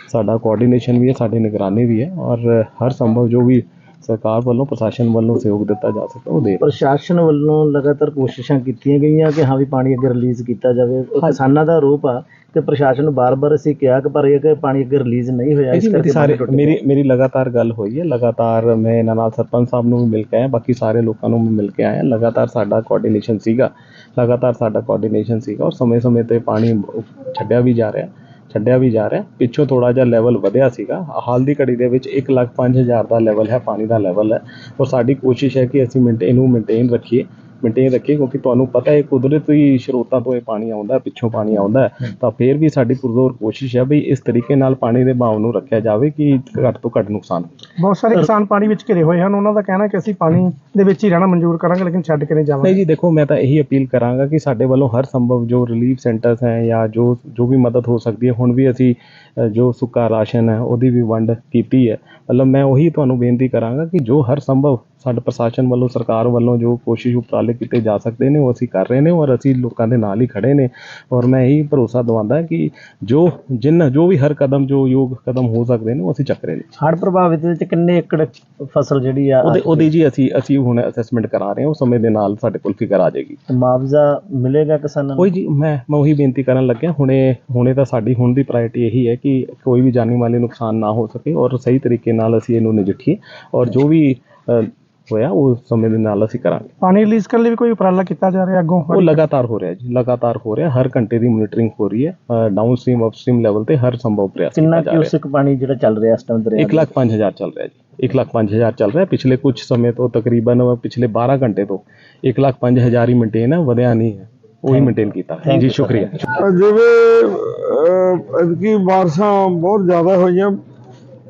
ਸਾਡਾ ਕੋਆਰਡੀਨੇਸ਼ਨ ਵੀ ਹੈ ਸਾਡੀ ਨਿਗਰਾਨੀ ਵੀ ਹੈ ਔਰ ਹਰ ਸੰਭਵ ਜੋ ਵੀ ਸਰਕਾਰ ਵੱਲੋਂ ਪ੍ਰਸ਼ਾਸਨ ਵੱਲੋਂ ਸਹਿਯੋਗ ਦਿੱਤਾ ਜਾ ਸਕਦਾ ਉਹ ਦੇ ਪ੍ਰਸ਼ਾਸਨ ਵੱਲੋਂ ਲਗਾਤਾਰ ਕੋਸ਼ਿਸ਼ਾਂ ਕੀਤੀਆਂ ਗਈਆਂ ਕਿ ਹਾਂ ਵੀ ਪਾਣੀ ਅੱਗੇ ਰਿਲੀਜ਼ ਕੀਤਾ ਜਾਵੇ। ਉਹ ਕਿਸਾਨਾਂ ਦਾ ਆਰੋਪ ਆ ਕਿ ਪ੍ਰਸ਼ਾਸਨ ਨੂੰ ਬਾਰ-ਬਾਰ ਅਸੀਂ ਕਿਹਾ ਕਿ ਪਰ ਇਹ ਕਿ ਪਾਣੀ ਅੱਗੇ ਰਿਲੀਜ਼ ਨਹੀਂ ਹੋਇਆ ਇਸ ਮੇਰੀ ਕਰਕੇ ਸਾਰੇ ਪਾਣੀ ਟੁੱਟ ਮੇਰੀ ਮੇਰੀ ਲਗਾਤਾਰ ਗੱਲ ਹੋਈ ਹੈ ਲਗਾਤਾਰ ਮੈਂ ਇਹਨਾਂ ਨਾਲ ਸਰਪੰਚ ਸਾਹਿਬ ਨੂੰ ਵੀ ਮਿਲ ਕੇ ਆਇਆ ਬਾਕੀ ਸਾਰੇ ਲੋਕਾਂ ਨੂੰ ਵੀ ਮਿਲ ਕੇ ਆਇਆ। ਲਗਾਤਾਰ ਸਾਡਾ ਕੋਆਰਡੀਨੇਸ਼ਨ ਸੀਗਾ ਲਗਾਤਾਰ ਸਾਡਾ ਕੋਆਰਡੀਨੇਸ਼ਨ ਸੀਗਾ ਔਰ ਸਮੇਂ-ਸਮੇਂ ਤੇ ਪਾਣੀ ਛੱਡਿਆ ਵੀ ਜਾ ਰਿਹਾ। ਛੱਡਿਆ ਵੀ ਜਾ ਰਿਹਾ। ਪਿੱਛੋਂ ਥੋੜਾ ਜਿਹਾ ਲੈਵਲ ਵਧਿਆ ਸੀਗਾ। ਹਾਲ ਦੀ ਘੜੀ ਦੇ ਵਿੱਚ 1 ਲੱਖ 5000 ਦਾ ਲੈਵਲ ਹੈ, ਪਾਣੀ ਦਾ ਲੈਵਲ ਹੈ। ਔਰ ਸਾਡੀ ਕੋਸ਼ਿਸ਼ ਹੈ ਕਿ ਅਸੀਂ ਮੇਨਟੇਨ ਨੂੰ ਮੇਨਟੇਨ ਰੱਖੀਏ। ਮੇਨਟੇਨ ਰੱਖੀਏ ਕਿਉਂਕਿ ਤੁਹਾਨੂੰ ਪਤਾ ਹੈ ਕੁਦਰਤੀ ਸਰੋਤਾਂ ਤੋਂ ਇਹ ਪਾਣੀ ਆਉਂਦਾ ਪਿੱਛੋਂ ਪਾਣੀ ਆਉਂਦਾ। ਤਾਂ ਫਿਰ ਵੀ ਸਾਡੀ ਪੁਰਜ਼ੋਰ ਕੋਸ਼ਿਸ਼ ਹੈ ਵੀ ਇਸ ਤਰੀਕੇ ਨਾਲ ਪਾਣੀ ਦੇ ਬਹਾਵ ਨੂੰ ਰੱਖਿਆ ਜਾਵੇ ਕਿ ਘੱਟ ਤੋਂ ਘੱਟ ਨੁਕਸਾਨ ਬਹੁਤ ਸਾਰੇ ਕਿਸਾਨ ਪਾਣੀ ਵਿੱਚ ਘਿਰੇ ਹੋਏ ਹਨ। ਉਹਨਾਂ ਦਾ ਕਹਿਣਾ ਕਿ ਅਸੀਂ ਪਾਣੀ ਦੇ ਵਿੱਚ ਹੀ ਰਹਿਣਾ ਮਨਜ਼ੂਰ ਕਰਾਂਗੇ ਲੇਕਿਨ ਛੱਡ ਕੇ ਨਹੀਂ ਜਾਵਾਂਗੇ। ਨਹੀਂ ਜੀ ਦੇਖੋ ਮੈਂ ਤਾਂ ਇਹੀ ਅਪੀਲ ਕਰਾਂਗਾ ਕਿ ਸਾਡੇ ਵੱਲੋਂ ਹਰ ਸੰਭਵ ਜੋ ਰਿਲੀਫ ਸੈਂਟਰਸ ਹੈ ਜਾਂ ਜੋ ਜੋ ਵੀ ਮਦਦ ਹੋ ਸਕਦੀ ਹੈ ਹੁਣ ਵੀ ਅਸੀਂ ਜੋ ਸੁੱਕਾ ਰਾਸ਼ਨ ਹੈ ਉਹਦੀ ਵੀ ਵੰਡ ਕੀਤੀ ਹੈ। ਮਤਲਬ ਮੈਂ ਉਹੀ ਤੁਹਾਨੂੰ ਬੇਨਤੀ ਕਰਾਂਗਾ ਕਿ ਜੋ ਹਰ ਸੰਭਵ ਸਾਡੇ ਪ੍ਰਸ਼ਾਸਨ ਵੱਲੋਂ ਸਰਕਾਰ ਵੱਲੋਂ ਜੋ ਕੋਸ਼ਿਸ਼ ਉਪਰਾਲੇ ਕੀਤੇ ਜਾ ਸਕਦੇ ਨੇ ਉਹ ਅਸੀਂ ਕਰ ਰਹੇ ਨੇ ਔਰ ਅਸੀਂ ਲੋਕਾਂ ਦੇ ਨਾਲ ਹੀ ਖੜੇ ਨੇ। ਔਰ ਮੈਂ ਇਹੀ ਭਰੋਸਾ ਦਵਾਉਂਦਾ ਕਿ ਜੋ ਜਿੰਨਾ ਜੋ ਵੀ ਹਰ ਕਦਮ ਜੋ ਯੋਗ ਕਦਮ ਹੋ ਸਕਦੇ ਨੇ ਉਹ ਅਸੀਂ ਚੱਕ ਰਹੇ ਨੇ। ਹੜ੍ਹ ਪ੍ਰਭਾਵਿਤ ਵਿੱਚ ਕਿੰਨੇ ਏਕੜ ਫਸਲ ਜਿਹੜੀ ਆ ਉਹਦੇ ਉਹਦੀ ਜੀ ਅਸੀਂ ਅਸੀਂ ਹੁਣ ਅਸੈਸਮੈਂਟ ਕਰਾ ਰਹੇ ਹਾਂ ਉਸ ਸਮੇਂ ਦੇ ਨਾਲ ਸਾਡੇ ਕੋਲ ਫਿਗਰ ਆ ਜਾਏਗੀ। ਮੁਆਵਜ਼ਾ ਮਿਲੇਗਾ ਕਿਸਾਨਾਂ ਨੂੰ? ਕੋਈ ਜੀ ਮੈਂ ਮੈਂ ਉਹੀ ਬੇਨਤੀ ਕਰਨ ਲੱਗਿਆ ਹੁਣੇ ਹੁਣੇ ਤਾਂ ਸਾਡੀ ਹੁਣ ਦੀ ਪ੍ਰਾਇੋਰਟੀ ਇਹੀ ਹੈ ਕਿ ਕੋਈ ਵੀ ਜਾਨੀ ਮਾਲੀ ਨੁਕਸਾਨ ਨਾ ਹੋ ਸਕੇ ਔਰ ਸਹੀ ਤਰੀਕੇ ਨਾਲ ਅਸੀਂ ਇਹਨੂੰ ਨਜਿੱਠੀਏ। ਔਰ ਜੋ ਵੀ ਹੋਇਆ ਉਹ ਸਮੇਂ ਦੇ ਨਾਲ ਅਸੀਂ ਕਰਾਂਗੇ। ਪਾਣੀ ਰਿਲੀਜ਼ ਕਰਨ ਲਈ ਵੀ ਕੋਈ ਉਪਰਾਲਾ ਕੀਤਾ ਜਾ ਰਿਹਾ ਅੱਗੋਂ? ਉਹ ਲਗਾਤਾਰ ਹੋ ਰਿਹਾ ਜੀ ਲਗਾਤਾਰ ਹੋ ਰਿਹਾ ਹਰ ਘੰਟੇ ਦੀ ਮੋਨੀਟਰਿੰਗ ਹੋ ਰਹੀ ਹੈ downstream upstream level ਤੇ ਹਰ ਸੰਭਵ ਪ੍ਰਯਾਸ ਕਿੰਨਾ ਕਿਊਸਿਕ ਪਾਣੀ ਜਿਹੜਾ ਚੱਲ ਰਿਹਾ ਇਸ ਟਾਈਮ ਦਰਿਆ 1 ਲੱਖ 5000 ਚੱਲ ਰਿਹਾ ਜੀ 1 ਲੱਖ 5000 ਚੱਲ ਰਿਹਾ ਪਿਛਲੇ ਕੁਝ ਸਮੇਂ ਤੋਂ ਤਕਰੀਬਨ ਪਿਛਲੇ 12 ਘੰਟੇ ਤੋਂ 1 ਲੱਖ 5000 ਹੀ ਮੇਨਟੇਨ ਹੈ ਵਧਿਆ ਨਹੀਂ ਹੈ ਉਹੀ ਮੇਨਟੇਨ ਕੀਤਾ ਹੈ। ਜੀ ਸ਼ੁਕਰੀਆ। ਜਿਵੇਂ ਐਤਕੀ ਬਾਰਿਸ਼ਾਂ ਬਹੁਤ ਜ਼ਿਆਦਾ ਹੋਈਆਂ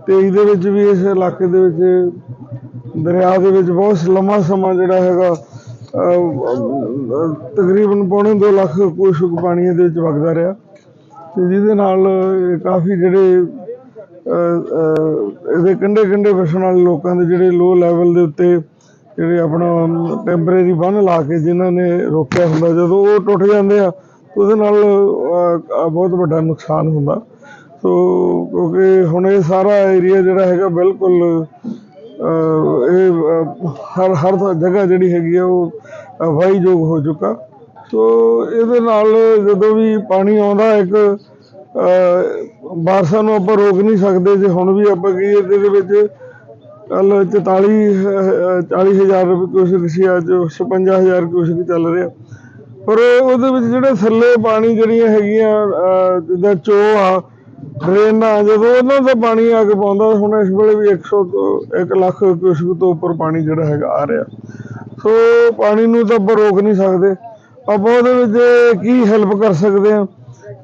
ਤੇ ਇਹਦੇ ਵਿੱਚ ਵੀ ਇਸ ਇਲਾਕੇ ਦੇ ਵਿੱਚ ਦਰਿਆ ਦੇ ਵਿੱਚ ਬਹੁਤ ਲੰਮਾ ਸਮਾਂ ਜਿਹੜਾ ਹੈਗਾ ਤਕਰੀਬਨ ਪੌਣੇ 2 ਲੱਖ ਕੁਸ਼ਕ ਪਾਣੀ ਇਹਦੇ ਵਿੱਚ ਵਗਦਾ ਰਿਹਾ ਤੇ ਜਿਹਦੇ ਨਾਲ ਕਾਫੀ ਜਿਹੜੇ ਇਹਦੇ ਕੰਢੇ ਕੰਢੇ ਵਸਣ ਵਾਲੇ ਲੋਕਾਂ ਦੇ ਜਿਹੜੇ ਲੋ ਲੈਵਲ ਦੇ ਉੱਤੇ ਜਿਹੜੇ ਆਪਣਾ ਟੈਂਪਰੇਰੀ ਬੰਨ ਲਾ ਕੇ ਜਿਨ੍ਹਾਂ ਨੇ ਰੋਕਿਆ ਹੁੰਦਾ, ਜਦੋਂ ਉਹ ਟੁੱਟ ਜਾਂਦੇ ਆ ਉਹਦੇ ਨਾਲ ਬਹੁਤ ਵੱਡਾ ਨੁਕਸਾਨ ਹੁੰਦਾ। ਸੋ, ਕਿਉਂਕਿ ਹੁਣ ਇਹ ਸਾਰਾ ਏਰੀਆ ਜਿਹੜਾ ਹੈਗਾ ਬਿਲਕੁਲ ਇਹ ਹਰ ਹਰ ਜਗ੍ਹਾ ਜਿਹੜੀ ਹੈਗੀ ਆ ਉਹ ਅਹ, ਵਾਹੀਯੋਗ ਹੋ ਚੁੱਕਾ। ਸੋ ਇਹਦੇ ਨਾਲ ਜਦੋਂ ਵੀ ਪਾਣੀ ਆਉਂਦਾ ਇੱਕ ਬਾਰਸ਼ਾਂ ਨੂੰ ਆਪਾਂ ਰੋਕ ਨਹੀਂ ਸਕਦੇ ਜੇ ਹੁਣ ਵੀ ਆਪਾਂ ਕਹੀਏ ਤੇ ਇਹਦੇ ਵਿੱਚ ਕੱਲ 44 40000 ਰੁਪਏ ਕੁਛ ਸੀ ਅੱਜ 55000 ਕੁਛ ਚੱਲ ਰਿਹਾ। ਪਰ ਉਹਦੇ ਵਿੱਚ ਜਿਹੜੇ ਥੱਲੇ ਪਾਣੀ ਜਿਹੜੀਆਂ ਹੈਗੀਆਂ ਜਿੱਦਾਂ ਚੋ ਆ ਡਰੇਨਾਂ, ਜਦੋਂ ਉਹਨਾਂ ਦਾ ਪਾਣੀ ਆ ਕੇ ਪਾਉਂਦਾ, ਹੁਣ ਇਸ ਵੇਲੇ ਵੀ 100 ਤੋਂ 1 ਲੱਖ ਕਿਊਸਕ ਤੋਂ ਉੱਪਰ ਪਾਣੀ ਜਿਹੜਾ ਹੈਗਾ ਆ ਰਿਹਾ। ਸੋ ਪਾਣੀ ਨੂੰ ਤਾਂ ਆਪਾਂ ਰੋਕ ਨਹੀਂ ਸਕਦੇ। ਆਪਾਂ ਉਹਦੇ ਵਿੱਚ ਕੀ ਹੈਲਪ ਕਰ ਸਕਦੇ ਆ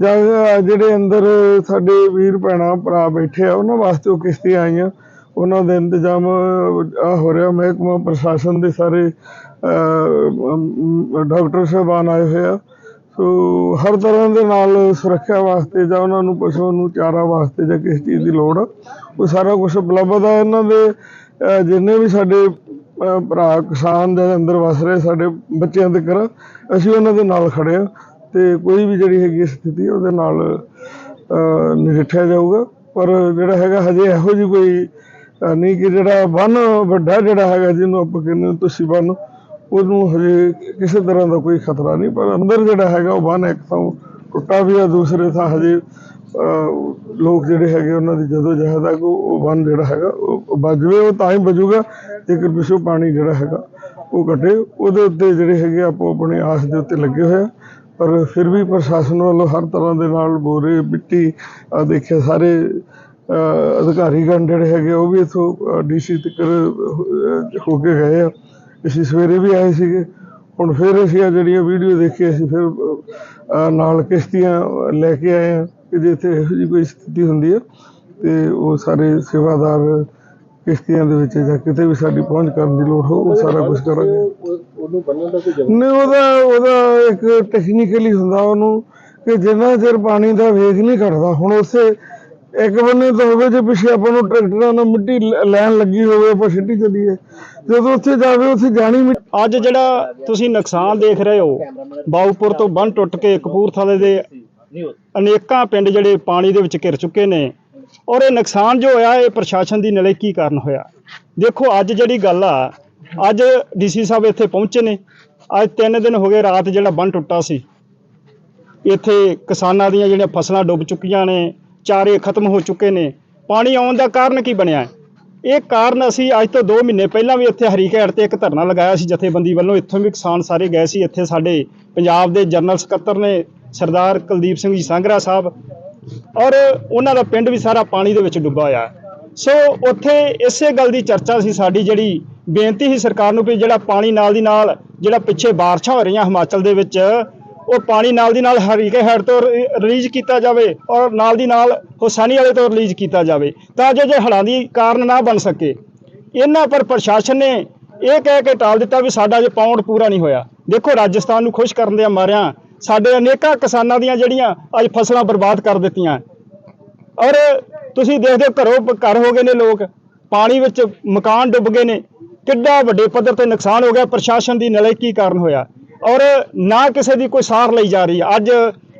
ਜਾਂ ਜਿਹੜੇ ਅੰਦਰ ਸਾਡੇ ਵੀਰ ਭੈਣਾਂ, ਭਰਾ ਬੈਠੇ ਆ, ਉਹਨਾਂ ਵਾਸਤੇ ਉਹ ਕਿਸ਼ਤੀਆਂ ਆਈਆਂ। ਉਹਨਾਂ ਦੇ ਇੰਤਜ਼ਾਮ ਆ ਹੋ ਰਿਹਾ। ਮਹਿਕਮਾ ਪ੍ਰਸ਼ਾਸਨ ਦੇ ਸਾਰੇ ਡਾਕਟਰ ਸਾਹਿਬਾਨ ਆਏ ਹੋਏ ਆ। ਸੋ ਹਰ ਤਰ੍ਹਾਂ ਦੇ ਨਾਲ ਸੁਰੱਖਿਆ ਵਾਸਤੇ ਜਾਂ ਉਹਨਾਂ ਨੂੰ ਪਸ਼ੂਆਂ ਨੂੰ ਚਾਰਾ ਵਾਸਤੇ ਜਾਂ ਕਿਸ ਚੀਜ਼ ਦੀ ਲੋੜ ਆ ਉਹ ਸਾਰਾ ਕੁਝ ਉਪਲਬਧ ਆ ਇਹਨਾਂ ਦੇ ਜਿੰਨੇ ਵੀ ਸਾਡੇ ਭਰਾ ਕਿਸਾਨ ਦੇ ਅੰਦਰ ਵਸ ਰਹੇ ਸਾਡੇ ਬੱਚਿਆਂ ਦੇ ਕਰ ਅਸੀਂ ਉਹਨਾਂ ਦੇ ਨਾਲ ਖੜੇ ਆ ਤੇ ਕੋਈ ਵੀ ਜਿਹੜੀ ਹੈਗੀ ਸਥਿਤੀ, ਉਹਦੇ ਨਾਲ ਨਜਿੱਠਿਆ ਜਾਊਗਾ। ਪਰ ਜਿਹੜਾ ਹੈਗਾ ਹਜੇ ਇਹੋ ਜਿਹੀ ਕੋਈ ਨਹੀਂ ਕਿ ਜਿਹੜਾ ਬੰਨ ਵੱਡਾ ਜਿਹੜਾ ਹੈਗਾ ਜਿਹਨੂੰ ਆਪਾਂ ਕਹਿੰਦੇ ਹਾਂ ਤੁਸੀਂ ਬੰਨ ਉਹਨੂੰ ਹਜੇ ਕਿਸੇ ਤਰ੍ਹਾਂ ਦਾ ਕੋਈ ਖਤਰਾ ਨਹੀਂ ਪਰ ਅੰਦਰ ਜਿਹੜਾ ਹੈਗਾ ਉਹ ਬੰਨ ਇੱਕ ਤਾਂ ਟੁੱਟਾ ਵੀ ਆ ਦੂਸਰੇ ਥਾਂ ਹਜੇ ਲੋਕ ਜਿਹੜੇ ਹੈਗੇ ਉਹਨਾਂ ਦੀ ਜਦੋਂ ਜਹਦ ਹੈ ਕਿ ਉਹ ਬੰਨ ਜਿਹੜਾ ਹੈਗਾ ਉਹ ਬਚ ਉਹ ਤਾਂ ਹੀ ਬਚੂਗਾ ਜੇਕਰ ਪਿਛੋਂ ਪਾਣੀ ਜਿਹੜਾ ਹੈਗਾ ਉਹ ਘਟੇ। ਉਹਦੇ ਉੱਤੇ ਜਿਹੜੇ ਹੈਗੇ ਆਪੋ ਆਪਣੇ ਆਸ ਦੇ ਉੱਤੇ ਲੱਗੇ ਹੋਏ ਆ। ਪਰ ਫਿਰ ਵੀ ਪ੍ਰਸ਼ਾਸਨ ਵੱਲੋਂ ਹਰ ਤਰ੍ਹਾਂ ਦੇ ਨਾਲ ਬੋਰੇ ਮਿੱਟੀ ਆ ਦੇਖਿਆ ਸਾਰੇ ਅਹ, ਅਧਿਕਾਰੀਗਣ ਜਿਹੜੇ ਹੈਗੇ ਉਹ ਵੀ ਇਥੋਂ ਡੀਸੀ ਤੱਕ ਹੋ ਕੇ ਗਏ ਆ। ਅਸੀਂ ਸਵੇਰੇ ਵੀ ਆਏ ਸੀਗੇ। ਹੁਣ ਫਿਰ ਅਸੀਂ ਆ ਜਿਹੜੀਆਂ ਵੀਡੀਓ ਦੇਖੀ ਅਸੀਂ ਫਿਰ ਨਾਲ ਕਿਸ਼ਤੀਆਂ ਲੈ ਕੇ ਆਏ ਆ ਕਿ ਜੇ ਇੱਥੇ ਇਹੋ ਜਿਹੀ ਕੋਈ ਸਥਿਤੀ ਹੁੰਦੀ ਹੈ ਤੇ ਉਹ ਸਾਰੇ ਸੇਵਾਦਾਰ ਕਿਸ਼ਤੀਆਂ ਦੇ ਵਿੱਚ ਜਾਂ ਕਿਤੇ ਵੀ ਸਾਡੀ ਪਹੁੰਚ ਕਰਨ ਦੀ ਲੋੜ ਹੋ ਉਹ ਸਾਰਾ ਕੁਝ ਕਰਾਂਗੇ। ਉਹਨੂੰ ਬੰਨਣ ਦਾ ਕੋਈ ਨਹੀਂ ਉਹਦਾ ਉਹਦਾ ਇੱਕ ਟੈਕਨੀਕਲੀ ਹੁੰਦਾ ਉਹਨੂੰ ਕਿ ਜਿੰਨਾ ਚਿਰ ਪਾਣੀ ਦਾ ਵੇਗ ਨਹੀਂ ਘਟਦਾ ਹੁਣ ਉਸੇ ਇੱਕ ਬੰਨੇ ਤਾਂ ਹੋਵੇ ਜੇ ਪਿੱਛੇ ਆਪਾਂ ਨੂੰ ਟਰੈਕਟਰਾਂ ਨਾਲ ਮਿੱਟੀ ਲੈਣ ਲੱਗੀ ਹੋਵੇ, ਆਪਾਂ ਸਿੱਟੀ ਚੱਲੀਏ। ਜਦੋਂ ਉੱਥੇ ਜਾਵੇ, ਉੱਥੇ ਜਾਣੀ ਅੱਜ ਜਿਹੜਾ ਤੁਸੀਂ ਨੁਕਸਾਨ ਦੇਖ ਰਹੇ ਹੋ ਬਾਉਪੁਰ ਤੋਂ ਬੰਨ ਟੁੱਟ ਕੇ ਕਪੂਰਥਲੇ ਦੇ ਅਨੇਕਾਂ ਪਿੰਡ ਜਿਹੜੇ ਪਾਣੀ ਦੇ ਵਿੱਚ ਘਿਰ ਚੁੱਕੇ ਨੇ, ਔਰ ਇਹ ਨੁਕਸਾਨ ਜੋ ਹੋਇਆ, ਇਹ ਪ੍ਰਸ਼ਾਸਨ ਦੀ ਨਲਾਇਕੀ ਕਾਰਨ ਹੋਇਆ? ਦੇਖੋ, ਅੱਜ ਜਿਹੜੀ ਗੱਲ ਆ, ਅੱਜ ਡੀਸੀ ਸਾਹਿਬ ਇੱਥੇ ਪਹੁੰਚੇ ਨੇ। ਅੱਜ 3 ਦਿਨ ਹੋ ਗਏ ਰਾਤ ਜਿਹੜਾ ਬੰਨ ਟੁੱਟਾ ਸੀ। ਇੱਥੇ ਕਿਸਾਨਾਂ ਦੀਆਂ ਜਿਹੜੀਆਂ ਫਸਲਾਂ ਡੁੱਬ ਚੁੱਕੀਆਂ ਨੇ ਚਾਰੇ ਖਤਮ ਹੋ ਚੁੱਕੇ ਨੇ। ਪਾਣੀ ਆਉਣ ਦਾ ਕਾਰਨ ਕੀ ਬਣਿਆ? ਹੈ? ਇਹ ਕਾਰਨ ਅਸੀਂ ਅੱਜ ਤੋਂ 2 ਮਹੀਨੇ ਪਹਿਲਾਂ ਵੀ ਇੱਥੇ ਹਰੀਕੇਟ ਤੇ ਇੱਕ ਧਰਨਾ ਲਗਾਇਆ ਸੀ ਜਥੇਬੰਦੀ ਵੱਲੋਂ। ਇੱਥੋਂ ਵੀ ਕਿਸਾਨ ਸਾਰੇ ਗਏ ਸੀ। ਇੱਥੇ ਸਾਡੇ ਪੰਜਾਬ ਦੇ ਜਨਰਲ ਸਕੱਤਰ ਨੇ ਸਰਦਾਰ ਕੁਲਦੀਪ ਸਿੰਘ ਜੀ ਸੰਗਰਾ ਸਾਹਿਬ ਔਰ ਉਹਨਾਂ ਦਾ ਪਿੰਡ ਵੀ ਸਾਰਾ ਪਾਣੀ ਦੇ ਵਿੱਚ ਡੁੱਬਾ ਹੋਇਆ। ਸੋ ਉੱਥੇ ਇਸੇ ਗੱਲ ਦੀ ਚਰਚਾ ਸੀ ਸਾਡੀ ਜਿਹੜੀ ਬੇਨਤੀ ਸੀ ਸਰਕਾਰ ਨੂੰ ਵੀ ਜਿਹੜਾ ਪਾਣੀ ਨਾਲ ਦੀ ਨਾਲ ਜਿਹੜਾ ਪਿੱਛੇ ਬਾਰਿਸ਼ਾਂ ਹੋ ਰਹੀਆਂ ਹਿਮਾਚਲ ਦੇ ਵਿੱਚ ਉਹ ਪਾਣੀ ਨਾਲ ਦੀ ਨਾਲ ਹਰੀਕੇ ਹੈਡ ਤੋਂ ਰਿ- ਰਿਲੀਜ਼ ਕੀਤਾ ਜਾਵੇ ਔਰ ਨਾਲ ਦੀ ਨਾਲ ਹੁਸਾਨੀ ਵਾਲੇ ਤੋਂ ਰਿਲੀਜ਼ ਕੀਤਾ ਜਾਵੇ ਤਾਂ ਜੋ ਜੇ ਹੜ੍ਹਾਂ ਦੀ ਕਾਰਨ ਨਾ ਬਣ ਸਕੇ। ਇਹਨਾਂ ਪਰ ਪ੍ਰਸ਼ਾਸਨ ਨੇ ਇਹ ਕਹਿ ਕੇ ਟਾਲ ਦਿੱਤਾ ਵੀ ਸਾਡਾ ਜੇ ਪਾਉਂਡ ਪੂਰਾ ਨਹੀਂ ਹੋਇਆ। ਦੇਖੋ, ਰਾਜਸਥਾਨ ਨੂੰ ਖੁਸ਼ ਕਰਨ ਦੇ ਮਾਰਿਆਂ, ਸਾਡੇ ਅਨੇਕਾਂ ਕਿਸਾਨਾਂ ਦੀਆਂ ਜਿਹੜੀਆਂ ਅੱਜ ਫਸਲਾਂ ਬਰਬਾਦ ਕਰ ਦਿੱਤੀਆਂ। ਔਰ ਤੁਸੀਂ ਦੇਖਦੇ ਹੋ ਘਰੋਂ ਘਰ ਹੋ ਗਏ ਨੇ ਲੋਕ, ਪਾਣੀ ਵਿੱਚ ਮਕਾਨ ਡੁੱਬ ਗਏ ਨੇ, ਕਿੱਡਾ ਵੱਡੇ ਪੱਧਰ ਤੇ ਨੁਕਸਾਨ ਹੋ ਗਿਆ, ਪ੍ਰਸ਼ਾਸਨ ਦੀ ਨਲਾਇਕੀ ਕਾਰਨ ਹੋਇਆ। ਔਰ ਨਾ ਕਿਸੇ ਦੀ ਕੋਈ ਸਾਰ ਲਈ ਜਾ ਰਹੀ। ਅੱਜ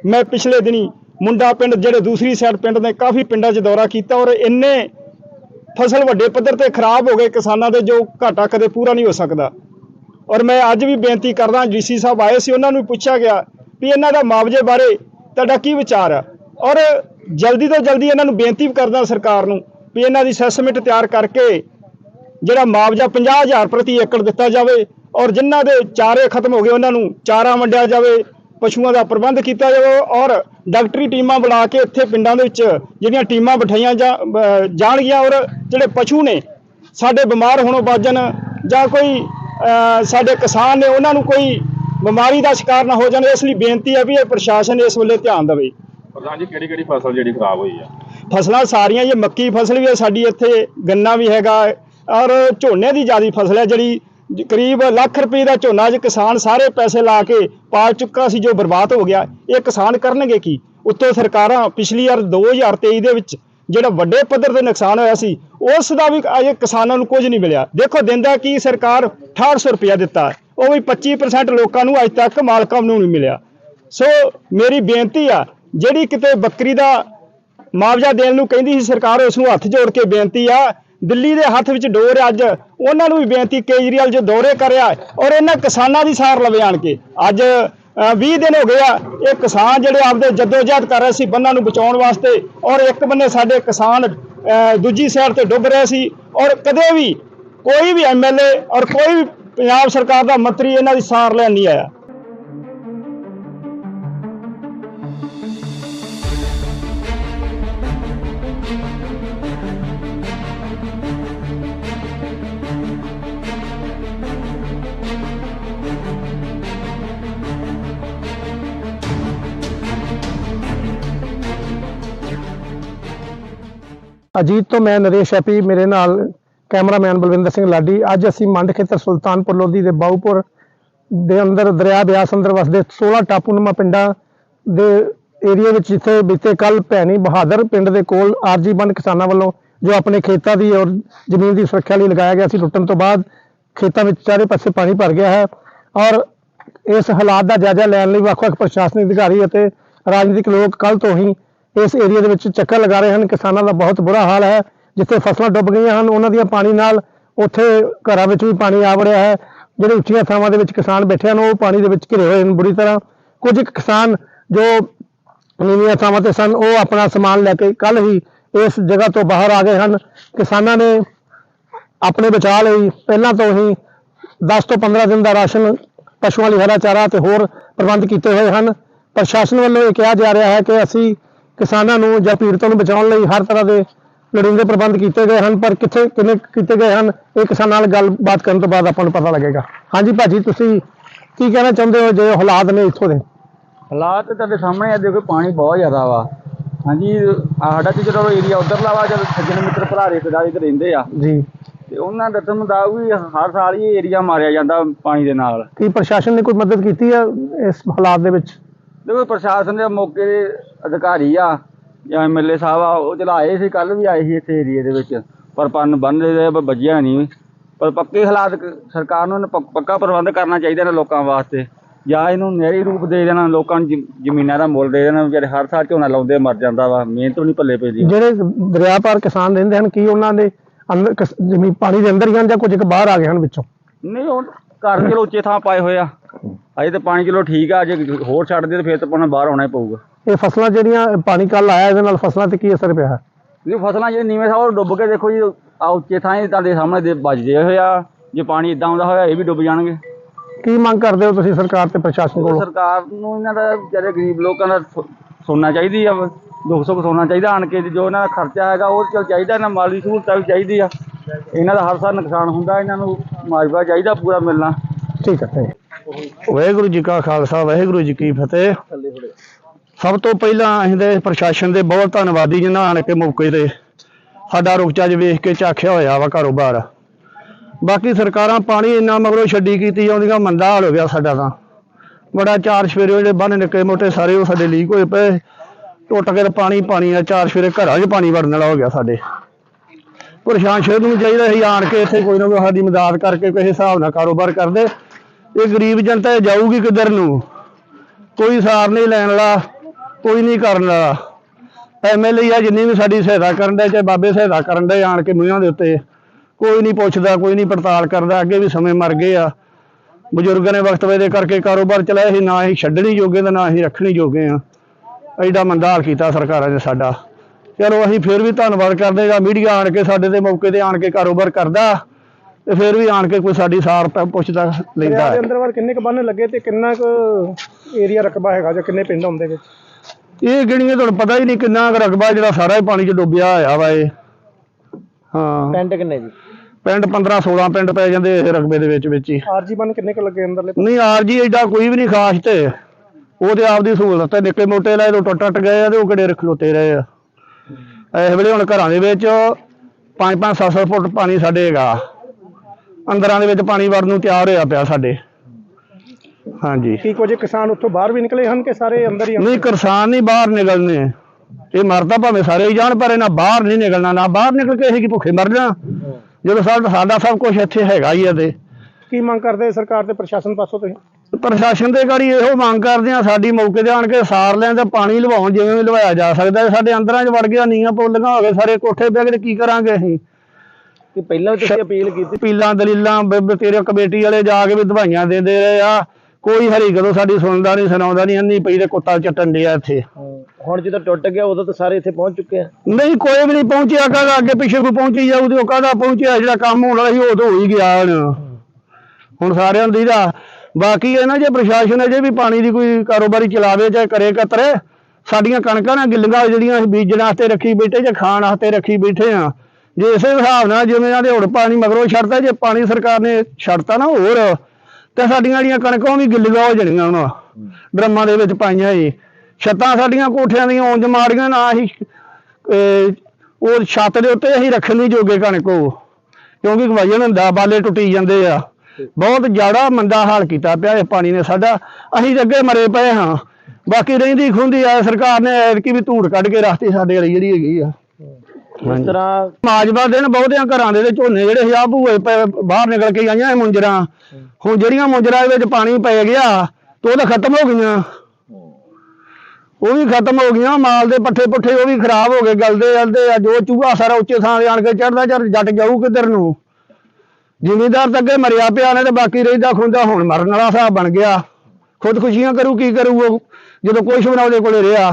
ਮੈਂ ਪਿਛਲੇ ਦਿਨੀ ਮੁੰਡਾ ਪਿੰਡ, ਜਿਹੜੇ ਦੂਸਰੀ ਸਾਈਡ ਪਿੰਡ ਦੇ ਕਾਫੀ ਪਿੰਡਾਂ 'ਚ ਦੌਰਾ ਕੀਤਾ ਔਰ ਇੰਨੇ ਫਸਲ ਵੱਡੇ ਪੱਧਰ ਤੇ ਖਰਾਬ ਹੋ ਗਏ ਕਿਸਾਨਾਂ ਦੇ, ਜੋ ਘਾਟਾ ਕਦੇ ਪੂਰਾ ਨਹੀਂ ਹੋ ਸਕਦਾ। ਔਰ ਮੈਂ ਅੱਜ ਵੀ ਬੇਨਤੀ ਕਰਦਾ, ਡੀਸੀ ਸਾਹਿਬ ਆਏ ਸੀ, ਉਹਨਾਂ ਨੂੰ ਵੀ ਪੁੱਛਿਆ ਗਿਆ ਵੀ ਇਹਨਾਂ ਦਾ ਮੁਆਵਜ਼ੇ ਬਾਰੇ ਤੁਹਾਡਾ ਕੀ ਵਿਚਾਰ ਆ? ਔਰ ਜਲਦੀ ਤੋਂ ਜਲਦੀ ਇਹਨਾਂ ਨੂੰ ਬੇਨਤੀ ਵੀ ਕਰਦਾ ਸਰਕਾਰ ਨੂੰ ਵੀ ਇਹਨਾਂ ਦੀ ਅਸੈਸਮੈਂਟ ਤਿਆਰ ਕਰਕੇ ਜਿਹੜਾ ਮੁਆਵਜ਼ਾ 50000 ਪ੍ਰਤੀ ਏਕੜ ਦਿੱਤਾ ਜਾਵੇ ਔਰ ਜਿਨ੍ਹਾਂ ਦੇ ਚਾਰੇ ਖਤਮ ਹੋ ਗਏ ਉਹਨਾਂ ਨੂੰ ਚਾਰਾ ਵੰਡਿਆ ਜਾਵੇ ਪਸ਼ੂਆਂ ਦਾ ਪ੍ਰਬੰਧ ਕੀਤਾ ਜਾਵੇ ਔਰ ਡਾਕਟਰੀ ਟੀਮਾਂ ਬਣਾ ਕੇ ਇੱਥੇ ਪਿੰਡਾਂ ਦੇ ਵਿੱਚ ਜਿਹੜੀਆਂ ਟੀਮਾਂ ਬਿਠਾਈਆਂ ਜਾਣਗੀਆਂ ਔਰ ਜਿਹੜੇ ਪਸ਼ੂ ਨੇ ਸਾਡੇ ਬਿਮਾਰ ਹੋਣੋਂ ਬਾਜਣ ਜਾਂ ਕੋਈ ਸਾਡੇ ਕਿਸਾਨ ਨੇ ਉਹਨਾਂ ਨੂੰ ਕੋਈ ਬਿਮਾਰੀ ਦਾ ਸ਼ਿਕਾਰ ਨਾ ਹੋ ਜਾਣ ਇਸ ਲਈ ਬੇਨਤੀ ਹੈ ਵੀ ਇਹ ਪ੍ਰਸ਼ਾਸਨ ਇਸ ਵੇਲੇ ਧਿਆਨ ਦੇਵੇ। ਪ੍ਰਧਾਨ ਜੀ ਕਿਹੜੀ ਕਿਹੜੀ ਫਸਲ ਜਿਹੜੀ ਖਰਾਬ ਹੋਈ ਆ? ਫਸਲਾਂ ਸਾਰੀਆਂ ਇਹ ਮੱਕੀ ਫਸਲ ਵੀ ਹੈ ਸਾਡੀ ਇੱਥੇ ਗੰਨਾ ਵੀ ਹੈਗਾ ਔਰ ਝੋਨੇ ਦੀ ਜਿਆਦੀ ਫਸਲ ਹੈ ਜਿਹੜੀ, ਕਰੀਬ ਲੱਖ ਰੁਪਏ ਦਾ ਝੋਨਾ ਅੱਜ ਕਿਸਾਨ ਸਾਰੇ ਪੈਸੇ ਲਾ ਕੇ ਪਾਲ ਚੁੱਕਾ ਸੀ, ਜੋ ਬਰਬਾਦ ਹੋ ਗਿਆ। ਇਹ ਕਿਸਾਨ ਕਰਨਗੇ ਕੀ? ਉੱਤੋਂ ਸਰਕਾਰਾਂ ਪਿਛਲੀ ਵਾਰ 2023 ਦੇ ਵਿੱਚ ਜਿਹੜਾ ਵੱਡੇ ਪੱਧਰ ਤੇ ਨੁਕਸਾਨ ਹੋਇਆ ਸੀ, ਉਸ ਦਾ ਵੀ ਅਜੇ ਕਿਸਾਨਾਂ ਨੂੰ ਕੁਝ ਨਹੀਂ ਮਿਲਿਆ। ਦੇਖੋ, ਦਿੰਦਾ ਕੀ ਸਰਕਾਰ 6800 ਰੁਪਇਆ ਦਿੱਤਾ। ਉਹ ਵੀ 25% ਲੋਕਾਂ ਨੂੰ ਅੱਜ ਤੱਕ ਮਾਲਕਾਂ ਨੂੰ ਨਹੀਂ ਮਿਲਿਆ। ਸੋ ਮੇਰੀ ਬੇਨਤੀ ਆ, ਜਿਹੜੀ ਕਿਤੇ ਬੱਕਰੀ ਦਾ ਮੁਆਵਜ਼ਾ ਦੇਣ ਨੂੰ ਕਹਿੰਦੀ ਸੀ ਸਰਕਾਰ, ਉਸ ਨੂੰ ਹੱਥ ਜੋੜ ਕੇ ਬੇਨਤੀ ਆ ਦਿੱਲੀ ਦੇ ਹੱਥ ਵਿੱਚ ਡੋਰ ਅੱਜ। ਉਹਨਾਂ ਨੂੰ ਵੀ ਬੇਨਤੀ ਕੇਜਰੀਵਾਲ ਜੋ ਦੌਰੇ ਕਰਿਆ ਔਰ ਇਹਨਾਂ ਕਿਸਾਨਾਂ ਦੀ ਸਾਰ ਲਵੇ ਆਣ ਕੇ। ਅੱਜ ਅ, 20 ਦਿਨ ਹੋ ਗਏ ਆ ਇਹ ਕਿਸਾਨ ਜਿਹੜੇ ਆਪਦੇ ਜਦੋਜਹਿਦ ਕਰ ਰਹੇ ਸੀ ਬੰਨਾਂ ਨੂੰ ਬਚਾਉਣ ਵਾਸਤੇ ਔਰ ਇੱਕ ਬੰਨੇ ਸਾਡੇ ਕਿਸਾਨ ਦੂਜੀ ਸਾਈਡ ਤੇ ਡੁੱਬ ਰਹੇ ਸੀ ਔਰ ਕਦੇ ਵੀ ਕੋਈ ਵੀ ਐਮਐਲਏ ਔਰ ਕੋਈ ਵੀ ਪੰਜਾਬ ਸਰਕਾਰ ਦਾ ਮੰਤਰੀ ਇਹਨਾਂ ਦੀ ਸਾਰ ਲੈਣ ਨਹੀਂ ਆਇਆ। ਅਜੀਤ ਤੋਂ ਮੈਂ ਨਰੇਸ਼ ਐਪੀ ਮੇਰੇ ਨਾਲ ਕੈਮਰਾਮੈਨ ਬਲਵਿੰਦਰ ਸਿੰਘ ਲਾਡੀ। ਅੱਜ ਅਸੀਂ ਮੰਡ ਖੇਤਰ ਸੁਲਤਾਨਪੁਰ ਲੋਧੀ ਦੇ ਬਾਊਪੁਰ ਦੇ ਅੰਦਰ ਦਰਿਆ ਬਿਆਸ ਅੰਦਰ ਵਸਦੇ 16 ਟਾਪੂਨੁਮਾ ਪਿੰਡਾਂ ਦੇ ਏਰੀਆ ਵਿੱਚ ਜਿੱਥੇ ਬੀਤੇ ਕੱਲ ਭੈਣੀ ਬਹਾਦਰ ਪਿੰਡ ਦੇ ਕੋਲ ਆਰਜੀ ਬੰਦ ਕਿਸਾਨਾਂ ਵੱਲੋਂ ਜੋ ਆਪਣੇ ਖੇਤਾਂ ਦੀ ਔਰ ਜ਼ਮੀਨ ਦੀ ਸੁਰੱਖਿਆ ਲਈ ਲਗਾਇਆ ਗਿਆ ਸੀ ਟੁੱਟਣ ਤੋਂ ਬਾਅਦ ਖੇਤਾਂ ਵਿੱਚ ਚਾਰੇ ਪਾਸੇ ਪਾਣੀ ਭਰ ਗਿਆ ਹੈ ਔਰ ਇਸ ਹਾਲਾਤ ਦਾ ਜਾਇਜ਼ਾ ਲੈਣ ਲਈ ਵੱਖ-ਵੱਖ ਪ੍ਰਸ਼ਾਸਨਿਕ ਅਧਿਕਾਰੀ ਅਤੇ ਰਾਜਨੀਤਿਕ ਲੋਕ ਕੱਲ ਤੋਂ ਹੀ ਇਸ ਏਰੀਆ ਦੇ ਵਿੱਚ ਚੱਕਰ ਲਗਾ ਰਹੇ ਹਨ। ਕਿਸਾਨਾਂ ਦਾ ਬਹੁਤ ਬੁਰਾ ਹਾਲ ਹੈ, ਜਿੱਥੇ ਫਸਲਾਂ ਡੁੱਬ ਗਈਆਂ ਹਨ, ਉਹਨਾਂ ਦੀਆਂ ਪਾਣੀ ਨਾਲ ਉੱਥੇ ਘਰਾਂ ਵਿੱਚ ਵੀ ਪਾਣੀ ਆ ਵੜਿਆ ਹੈ। ਜਿਹੜੇ ਉੱਚੀਆਂ ਥਾਵਾਂ ਦੇ ਵਿੱਚ ਕਿਸਾਨ ਬੈਠੇ ਹਨ, ਉਹ ਪਾਣੀ ਦੇ ਵਿੱਚ ਘਿਰੇ ਹੋਏ ਹਨ ਬੁਰੀ ਤਰ੍ਹਾਂ। ਕੁਝ ਕਿਸਾਨ ਜੋ ਨੀਵੀਆਂ ਥਾਵਾਂ ਤੇ ਸਨ, ਉਹ ਆਪਣਾ ਸਮਾਨ ਲੈ ਕੇ ਕੱਲ ਹੀ ਇਸ ਜਗ੍ਹਾ ਤੋਂ ਬਾਹਰ ਆ ਗਏ ਹਨ। ਕਿਸਾਨਾਂ ਨੇ ਆਪਣੇ ਬਚਾਅ ਲਈ ਪਹਿਲਾਂ ਤੋਂ ਹੀ 10 ਤੋਂ 15 ਦਿਨ ਦਾ ਰਾਸ਼ਨ, ਪਸ਼ੂਆਂ ਲਈ ਹਰਾ ਚਾਰਾ ਤੇ ਹੋਰ ਪ੍ਰਬੰਧ ਕੀਤੇ ਹੋਏ ਹਨ। ਪ੍ਰਸ਼ਾਸਨ ਵੱਲੋਂ ਇਹ ਕਿਹਾ ਜਾ ਰਿਹਾ ਹੈ ਕਿ ਅਸੀਂ ਕਿਸਾਨਾਂ ਨੂੰ ਜਾਂ ਪੀੜਤਾਂ ਨੂੰ ਬਚਾਉਣ ਲਈ ਹਰ ਤਰ੍ਹਾਂ ਦੇ ਲੋੜੀਂਦੇ ਪ੍ਰਬੰਧ ਕੀਤੇ ਗਏ ਹਨ ਪਰ ਕਿੱਥੇ ਕਿੰਨੇ ਕੀਤੇ ਗਏ ਹਨ ਇਹ ਕਿਸਾਨਾਂ ਨਾਲ ਗੱਲਬਾਤ ਕਰਨ ਤੋਂ ਬਾਅਦ ਆਪਾਂ ਨੂੰ ਪਤਾ ਲੱਗੇਗਾ। ਹਾਂਜੀ ਭਾਜੀ ਤੁਸੀਂ ਕੀ ਕਹਿਣਾ ਚਾਹੁੰਦੇ ਹੋ ਜੇ ਹਾਲਾਤ ਨੇ ਇੱਥੋਂ ਦੇ? ਹਾਲਾਤ ਤੁਹਾਡੇ ਸਾਹਮਣੇ ਆ ਦੇਖੋ ਪਾਣੀ ਬਹੁਤ ਜ਼ਿਆਦਾ ਵਾ। ਹਾਂਜੀ ਸਾਡਾ ਤੇ ਜਦੋਂ ਏਰੀਆ ਉਧਰਲਾ ਵਾ ਜਦ ਸੱਜਣ ਮਿੱਤਰ ਭਰਾ ਰਿਸ਼ਤੇਦਾਰ ਇੱਥੇ ਰਹਿੰਦੇ ਆ ਜੀ। ਤੇ ਉਹਨਾਂ ਦਾ ਦੱਸਣ ਮੁਤਾਬਕ ਵੀ ਹਰ ਸਾਲ ਹੀ ਏਰੀਆ ਮਾਰਿਆ ਜਾਂਦਾ ਪਾਣੀ ਦੇ ਨਾਲ। ਕੀ ਪ੍ਰਸ਼ਾਸਨ ਨੇ ਕੋਈ ਮਦਦ ਕੀਤੀ ਹੈ ਇਸ ਹਾਲਾਤ ਦੇ ਵਿੱਚ? ਦੇਖੋ ਪ੍ਰਸ਼ਾਸਨ ਦੇ ਮੌਕੇ ਦੇ ਅਧਿਕਾਰੀ ਆ ਜਾਂ ਐਮਐਲਏ ਸਾਹਿਬ ਆ ਉਹ ਚਲਾਏ ਸੀ ਕੱਲ ਵੀ ਆਏ ਸੀ ਇੱਥੇ ਏਰੀਏ ਦੇ ਵਿੱਚ ਪਰ ਪੰਨ ਬੰਨ ਦੇ ਵੱਜਿਆ ਨਹੀਂ। ਪਰ ਪੱਕੇ ਹਾਲਾਤ ਸਰਕਾਰ ਨੂੰ ਪੱਕ- ਪ੍ਰਬੰਧ ਕਰਨਾ ਚਾਹੀਦਾ ਨੇ ਲੋਕਾਂ ਵਾਸਤੇ। ਜਾਂ ਇਹਨੂੰ ਨਹਿਰੀ ਰੂਪ ਦੇ ਦੇਣਾ ਲੋਕਾਂ ਨੂੰ ਜ਼ਮ- ਜ਼ਮੀਨਾਂ ਦਾ ਮੁੱਲ ਦੇ ਦੇਣਾ ਵਿਚਾਰੇ ਹਰ ਸਾਲ ਝੋਨਾ ਲਾਉਂਦੇ ਮਰ ਜਾਂਦਾ ਵਾ ਮਿਹਨਤ ਨਹੀਂ ਪੱਲੇ ਪੈਂਦੀ। ਜਿਹੜੇ ਦਰਿਆ ਪਾਰ ਕਿਸਾਨ ਰਹਿੰਦੇ ਹਨ ਕੀ ਉਹਨਾਂ ਦੇ ਅੰਦਰ ਜ਼ਮੀਨ ਪਾਣੀ ਦੇ ਅੰਦਰ ਹੀ ਹਨ ਜਾਂ ਕੁਝ ਕੁ ਬਾਹਰ ਆ ਗਏ ਹਨ ਵਿੱਚੋਂ? ਨਹੀਂ ਉਹ ਘਰ ਚਲੋ ਉੱਚੇ ਥਾਂ ਪਾਏ ਹੋਏ ਆ। ਅਜੇ ਤੇ ਪਾਣੀ ਚਲੋ ਠੀਕ ਆ ਜੇ ਹੋਰ ਛੱਡਦੇ ਤੇ ਫਿਰ ਤਾਂ ਪਾਣੀ ਬਾਹਰ ਆਉਣਾ ਹੀ ਪਊਗਾ। ਇਹ ਫਸਲਾਂ ਜਿਹੜੀਆਂ ਪਾਣੀ ਕੱਲ ਆਇਆ ਇਹਦੇ ਨਾਲ ਫਸਲਾਂ ਤੇ ਕੀ ਅਸਰ ਪਿਆ? ਹੈ ਫਸਲਾਂ ਜਿਹੜੇ ਨੀਵੇਂ ਥਾਂ ਉਹ ਡੁੱਬ ਕੇ ਦੇਖੋ ਜੀ ਆ ਉੱਚੇ ਥਾਂ ਹੀ ਤੁਹਾਡੇ ਸਾਹਮਣੇ ਦੇ ਵੱਜਦੇ ਹੋਏ ਆ। ਜੇ ਪਾਣੀ ਇਦਾਂ ਆਉਂਦਾ ਹੋਇਆ ਇਹ ਵੀ ਡੁੱਬ ਜਾਣਗੇ। ਕੀ ਮੰਗ ਕਰਦੇ ਹੋ ਤੁਸੀਂ ਸਰਕਾਰ ਤੇ ਪ੍ਰਸ਼ਾਸਨ ਕੋਲੋਂ? ਸਰਕਾਰ ਨੂੰ ਇਹਨਾਂ ਦਾ ਵਿਚਾਰੇ ਗਰੀਬ ਲੋਕਾਂ ਦਾ ਸੁਣਨਾ ਚਾਹੀਦੀ ਆ ਦੁੱਖ ਸੁੱਖ ਸੁਣਨਾ ਚਾਹੀਦਾ ਆਣ ਕੇ ਜੋ ਇਹਨਾਂ ਦਾ ਖਰਚਾ ਹੈਗਾ ਉਹ ਚਲ ਚਾਹੀਦਾ ਇਹਨਾਂ ਮਾਲੀ ਸਹੂਲਤਾਂ ਵੀ ਚਾਹੀਦੀ ਆ। ਇਹਨਾਂ ਦਾ ਹਰ ਸਾਲ ਨੁਕਸਾਨ ਹੁੰਦਾ ਇਹਨਾਂ ਨੂੰ ਮੁਆਵਜ਼ਾ ਚਾਹੀਦਾ ਪੂਰਾ ਮਿਲਣਾ। ਠੀਕ ਹੈ। ਵਾਹਿਗੁਰੂ ਜੀ ਕਾ ਖਾਲਸਾ, ਵਾਹਿਗੁਰੂ ਜੀ ਕੀ ਫਤਿਹ। ਸਭ ਤੋਂ ਪਹਿਲਾਂ ਅਸੀਂ ਦੇ ਪ੍ਰਸ਼ਾਸਨ ਦੇ ਬਹੁਤ ਧੰਨਵਾਦੀ ਜਿਨ੍ਹਾਂ ਆਣ ਕੇ ਮੌਕੇ ਤੇ ਸਾਡਾ ਰੁਕਚਾ ਜ ਵੇਖ ਕੇ ਝਾਕਿਆ ਹੋਇਆ ਵਾ ਕਾਰੋਬਾਰ ਬਾਕੀ ਸਰਕਾਰਾਂ ਪਾਣੀ ਇੰਨਾ ਮਗਰੋਂ ਛੱਡੀ ਕੀਤੀ ਜਾਂਦੀਆਂ ਮੰਦਾ ਹਾਲ ਹੋ ਗਿਆ ਸਾਡਾ ਤਾਂ। ਬੜਾ ਚਾਰ ਸਵੇਰੇ ਜਿਹੜੇ ਬੰਨ ਨਿੱਕੇ ਮੋਟੇ ਸਾਰੇ ਉਹ ਸਾਡੇ ਲੀਕ ਹੋਏ ਪਏ। ਟੁੱਟ ਕੇ ਤੇ ਪਾਣੀ ਪਾਣੀ ਆ, ਚਾਰ ਸਵੇਰੇ ਘਰਾਂ 'ਚ ਪਾਣੀ ਵੜਨ ਵਾਲਾ ਹੋ ਗਿਆ ਸਾਡੇ। ਪ੍ਰਸ਼ਾਸਨ ਨੂੰ ਚਾਹੀਦਾ ਸੀ ਆਣ ਕੇ ਇੱਥੇ ਕੋਈ ਨਾ ਕੋਈ ਸਾਡੀ ਮਦਦ ਕਰਕੇ ਕਿਸੇ ਹਿਸਾਬ ਨਾਲ ਕਾਰੋਬਾਰ ਕਰਦੇ। ਇਹ ਗਰੀਬ ਜਨਤਾ ਜਾਊਗੀ ਕਿੱਧਰ ਨੂੰ? ਕੋਈ ਸਾਰ ਨਹੀਂ ਲੈਣ ਵਾਲਾ, ਕੋਈ ਨਹੀਂ ਕਰਨ ਵਾਲਾ। ਐਮਐਲਏ ਆ ਜਿੰਨੀ ਵੀ ਸਾਡੀ ਸਹਾਇਤਾ ਕਰਨ ਦੇ ਚਾਹੇ ਬਾਬੇ ਸਹਾਇਤਾ ਕਰਨ ਦੇ ਆਣ ਕੇ ਮੂੰਹਾਂ ਦੇ ਉੱਤੇ, ਕੋਈ ਨਹੀਂ ਪੁੱਛਦਾ, ਕੋਈ ਨਹੀਂ ਪੜਤਾਲ ਕਰਦਾ, ਅੱਗੇ ਵੀ ਸਮੇਂ ਮਰ ਗਏ ਆ। ਬਜ਼ੁਰਗਾਂ ਨੇ ਵਕਤ ਦੇ ਕਰਕੇ ਕਾਰੋਬਾਰ ਚਲਾਇਆ ਸੀ, ਨਾ ਹੀ ਛੱਡਣੀ ਜੋਗੇ ਤੇ ਨਾ ਹੀ ਰੱਖਣੀ ਜੋਗੇ ਆ। ਐਡਾ ਮੰਦਾ ਹਾਲ ਕੀਤਾ ਸਰਕਾਰਾਂ ਨੇ ਸਾਡਾ। ਚਲੋ ਅਸੀਂ ਫਿਰ ਵੀ ਧੰਨਵਾਦ ਕਰਦੇ ਆ, ਮੀਡੀਆ ਆਣ ਕੇ ਸਾਡੇ ਦੇ ਮੌਕੇ ਤੇ ਆਣ ਕੇ ਕਾਰੋਬਾਰ ਕਰਦਾ। ਤੇ ਫਿਰ ਵੀ ਆਣ ਕੇ ਕੋਈ ਸਾਡੀ ਸਾਰ ਪ- ਪੁੱਛਦਾ ਲੈਂਦਾ ਦਰਿਆ ਦੇ ਹੈ। ਅੰਦਰ ਵਾਰ ਕਿੰਨੇ ਕ ਬੰਨ ਲੱਗੇ ਤੇ ਕਿੰਨਾ ਕੁ ਏਰੀਆ ਰਕਬਾ ਹੈਗਾ ਜਾਂ ਕਿੰਨੇ ਪਿੰਡ ਹੁੰਦੇ ਵਿੱਚ? ਇਹ ਗਿਣੀਆਂ ਤੁਹਾਨੂੰ ਪਤਾ ਹੀ ਨਹੀਂ ਕਿੰਨਾ ਕੁ ਰਕਬਾ ਜਿਹੜਾ ਸਾਰਾ ਹੀ ਪਾਣੀ 'ਚ ਡੁੱਬਿਆ ਹੋਇਆ ਵਾ ਇਹ। ਹਾਂ। ਪਿੰਡ ਕਿੰਨੇ ਜੀ? ਪਿੰਡ 15 16 ਪਿੰਡ ਪੈ ਜਾਂਦੇ ਇਹ ਰਕਬੇ ਦੇ ਵਿੱਚ ਵਿੱਚ ਹੀ। ਆਰਜੀ ਬੰਨ ਕਿੰਨੇ ਕ ਲੱਗੇ ਅੰਦਰਲੇ ਨਹੀਂ ਆਰ ਜੀ ਐਡਾ ਕੋਈ ਵੀ ਨਹੀਂ ਖਾਸ ਤੇ। ਉਹ ਤੇ ਆਪਦੀ ਸਹੂਲਤ ਤੇ ਨਿੱਕੇ ਮੋਟੇ ਲਾਏ ਤੋਂ ਟੁੱਟ ਟੱਟ ਗਏ ਆ ਤੇ ਉਹ ਕਿਹੜੇ ਖਲੋਤੇ ਰਹੇ ਆ। ਇਸ ਵੇਲੇ ਹੁਣ ਘਰਾਂ ਦੇ ਵਿੱਚ 5-5 7-7 ਫੁੱਟ ਪਾਣੀ ਸਾਡੇ ਹੈਗਾ। ਅੰਦਰਾਂ ਦੇ ਵਿੱਚ ਪਾਣੀ ਵੜਨ ਨੂੰ ਤਿਆਰ ਹੋਇਆ ਪਿਆ ਸਾਡੇ। ਹਾਂਜੀ। ਕੀ ਕੁਝ ਕਿਸਾਨ ਉੱਥੋਂ ਬਾਹਰ ਵੀ ਨਿਕਲੇ ਹਨ ਕਿ ਸਾਰੇ ਅੰਦਰ ਹੀ? ਨਹੀਂ ਕਿਸਾਨ ਨਹੀਂ ਬਾਹਰ ਨਿਕਲਨੇ। ਇਹ ਮਰਦਾ ਭਾਵੇਂ ਸਾਰੇ ਹੀ ਜਾਣ ਪਰ ਇਹਨਾਂ ਬਾਹਰ ਨਹੀਂ ਨਿਕਲਣਾ। ਨਾ ਬਾਹਰ ਨਿਕਲ ਕੇ ਅਸੀਂ ਕੀ ਭੁੱਖੇ ਮਰ ਜਾਣਾ? ਜਦੋਂ ਸਾਡਾ ਸਾਡਾ ਸਭ ਕੁਝ ਇੱਥੇ ਹੈਗਾ ਹੀ ਆ ਤੇ। ਕੀ ਮੰਗ ਕਰਦੇ ਸਰਕਾਰ ਤੇ ਪ੍ਰਸ਼ਾਸਨ ਪਾਸੋਂ ਤੁਸੀਂ? ਪ੍ਰਸ਼ਾਸਨ ਦੇ ਗਾੜੀ ਇਹੋ ਮੰਗ ਕਰਦੇ ਆ ਸਾਡੀ ਮੌਕੇ ਤੇ ਆਣ ਕੇ ਸਾਰ ਲੈਣ ਤੇ ਪਾਣੀ ਲਵਾਉਣ ਜਿਵੇਂ ਵੀ ਲਵਾਇਆ ਜਾ ਸਕਦਾ। ਸਾਡੇ ਅੰਦਰਾਂ 'ਚ ਵੜ ਗਿਆ ਨੀਆਂ ਪੋਲੀਆਂ ਹੋ ਗਏ ਸਾਰੇ ਕੋਠੇ ਕੇ ਤੇ ਕੀ ਕਰਾਂਗੇ ਅਸੀਂ? ਕਿ ਪਹਿਲਾਂ ਤੁਸੀਂ ਅਪੀਲ ਕੀਤੀ? ਪੀਲਾਂ ਦਲੀਲਾਂ ਤੇਰੇ ਕਮੇਟੀ ਵਾਲੇ ਜਾ ਕੇ ਵੀ ਦਵਾਈਆਂ ਦਿੰਦੇ ਰਹੇ ਆ। ਕੋਈ ਹਰੀ ਕਦੋਂ ਸਾਡੀ ਸੁਣਦਾ ਨਹੀਂ ਸੁਣਾਉਂਦਾ ਨਹੀਂ ਅੰਨੀ ਪਈ ਤੇ ਕੁੱਤਾ ਚੱਟਣ ਡਿਆ ਇੱਥੇ। ਹੁਣ ਜਦੋਂ ਟੁੱਟ ਗਿਆ ਉਦੋਂ ਤਾਂ ਸਾਰੇ ਇੱਥੇ ਪਹੁੰਚ ਚੁੱਕੇ ਆ। ਨਹੀਂ ਕੋਈ ਵੀ ਨਹੀਂ ਪਹੁੰਚਿਆ ਕਾਹਦਾ ਅੱਗੇ ਪਿੱਛੇ ਕੋਈ ਪਹੁੰਚੀ ਜਾਊ ਤੇ ਉਹ ਕਾਹਦਾ ਪਹੁੰਚਿਆ? ਜਿਹੜਾ ਕੰਮ ਹੋਣ ਵਾਲਾ ਸੀ ਉਹ ਤਾਂ ਹੋ ਹੀ ਗਿਆ ਹੁਣ। ਹੁਣ ਸਾਰਿਆਂ ਦੀ ਦਾ ਬਾਕੀ ਇਹ ਨਾ ਜੇ ਪ੍ਰਸ਼ਾਸਨ ਅਜੇ ਵੀ ਪਾਣੀ ਦੀ ਕੋਈ ਕਾਰੋਬਾਰੀ ਚਲਾਵੇ ਚਾਹੇ ਕਰੇ ਕਤਰੇ ਸਾਡੀਆਂ ਕਣਕਾਂ ਨਾ ਗਿੱਲੀਆਂ ਜਿਹੜੀਆਂ ਬੀਜਣ ਵਾਸਤੇ ਰੱਖੀ ਬੈਠੇ ਜਾਂ ਖਾਣ ਵਾਸਤੇ ਰੱਖੀ ਬੈਠੇ ਆ ਜੇ ਇਸੇ ਹਿਸਾਬ ਨਾਲ ਜਿਵੇਂ ਇਹਨਾਂ ਦੇ ਹੁਣ ਪਾਣੀ ਮਗਰੋਂ ਛੱਡਦਾ ਜੇ ਪਾਣੀ ਸਰਕਾਰ ਨੇ ਛੱਡਤਾ ਨਾ ਹੋਰ, ਤੇ ਸਾਡੀਆਂ ਜਿਹੜੀਆਂ ਕਣਕਾਂ ਵੀ ਗਿੱਲੀਆਂ ਹੋ ਜਾਣੀਆਂ ਉਹਨਾਂ ਡਰਮਾਂ ਦੇ ਵਿੱਚ ਪਾਈਆਂ ਏ ਛੱਤਾਂ ਸਾਡੀਆਂ ਕੋਠਿਆਂ ਦੀਆਂ ਉਂਝ ਮਾੜੀਆਂ ਨਾ ਅਸੀਂ ਅਹ ਉਹ ਛੱਤ ਦੇ ਉੱਤੇ ਅਸੀਂ ਰੱਖਣ ਨਹੀਂ ਜੋਗੇ ਕਣਕ ਉਹ। ਕਿਉਂਕਿ ਵਜਨ ਹੁੰਦਾ ਬਾਲੇ ਟੁੱਟੀ ਜਾਂਦੇ ਆ। ਬਹੁਤ ਜ਼ਿਆਦਾ ਮੰਦਾ ਹਾਲ ਕੀਤਾ ਪਿਆ ਇਸ ਪਾਣੀ ਨੇ ਸਾਡਾ। ਅਸੀਂ ਅੱਗੇ ਮਰੇ ਪਏ ਹਾਂ। ਬਾਕੀ ਰਹਿੰਦੀ ਖੁੰਦੀ ਆ, ਸਰਕਾਰ ਨੇ ਐਤਕੀ ਵੀ ਧੂੜ ਕੱਢ ਕੇ ਰਸਤੇ ਸਾਡੇ ਵਾਲੀ ਜਿਹੜੀ ਹੈਗੀ ਆ। ਇਸ ਤਰ੍ਹਾਂ ਮਾਜਵਾ ਦਿਨ ਬਹੁਤਿਆਂ ਘਰਾਂ ਦੇ ਵਿੱਚ ਝੋਨੇ ਜਿਹੜੇ ਹਜ਼ਾਰ ਭੂਏ ਬਾਹਰ ਨਿਕਲ ਕੇ ਆਈਆਂ ਇਹ ਮੁੰਜਰਾਂ। ਹੁਣ ਜਿਹੜੀਆਂ ਮੁੰਜਰਾਂ ਦੇ ਵਿੱਚ ਪਾਣੀ ਪੈ ਗਿਆ ਤੇ ਉਹ ਤਾਂ ਖਤਮ ਹੋ ਗਈਆਂ। ਉਹ ਵੀ ਖਤਮ ਹੋ ਗਈਆਂ ਮਾਲ ਦੇ ਪੱਠੇ ਪੁੱਠੇ ਉਹ ਵੀ ਖਰਾਬ ਹੋ ਗਏ ਗਲਦੇ ਗਲਦੇ ਆ ਜੋ ਚੂਹਾ ਸਾਰਾ ਉੱਚੇ ਥਾਂ ਤੇ ਆਣ ਕੇ ਚੜਦਾ ਚੜ ਜੱਟ ਜਾਊ ਕਿੱਧਰ ਨੂੰ? ਜ਼ਿਮੀਦਾਰ ਤਾਂ ਅੱਗੇ ਮਰਿਆ ਪਿਆ ਨੇ ਤੇ ਬਾਕੀ ਰਹਿੰਦਾ ਖੁੰਦਾ ਹੁਣ ਮਰਨ ਵਾਲਾ ਹਿਸਾਬ ਬਣ ਗਿਆ। ਖੁਦਕੁਸ਼ੀਆਂ ਕਰੂ ਕੀ ਕਰੂ ਉਹ? ਜਦੋਂ ਕੁਛ ਉਹਦੇ ਕੋਲੇ ਰਿਹਾ।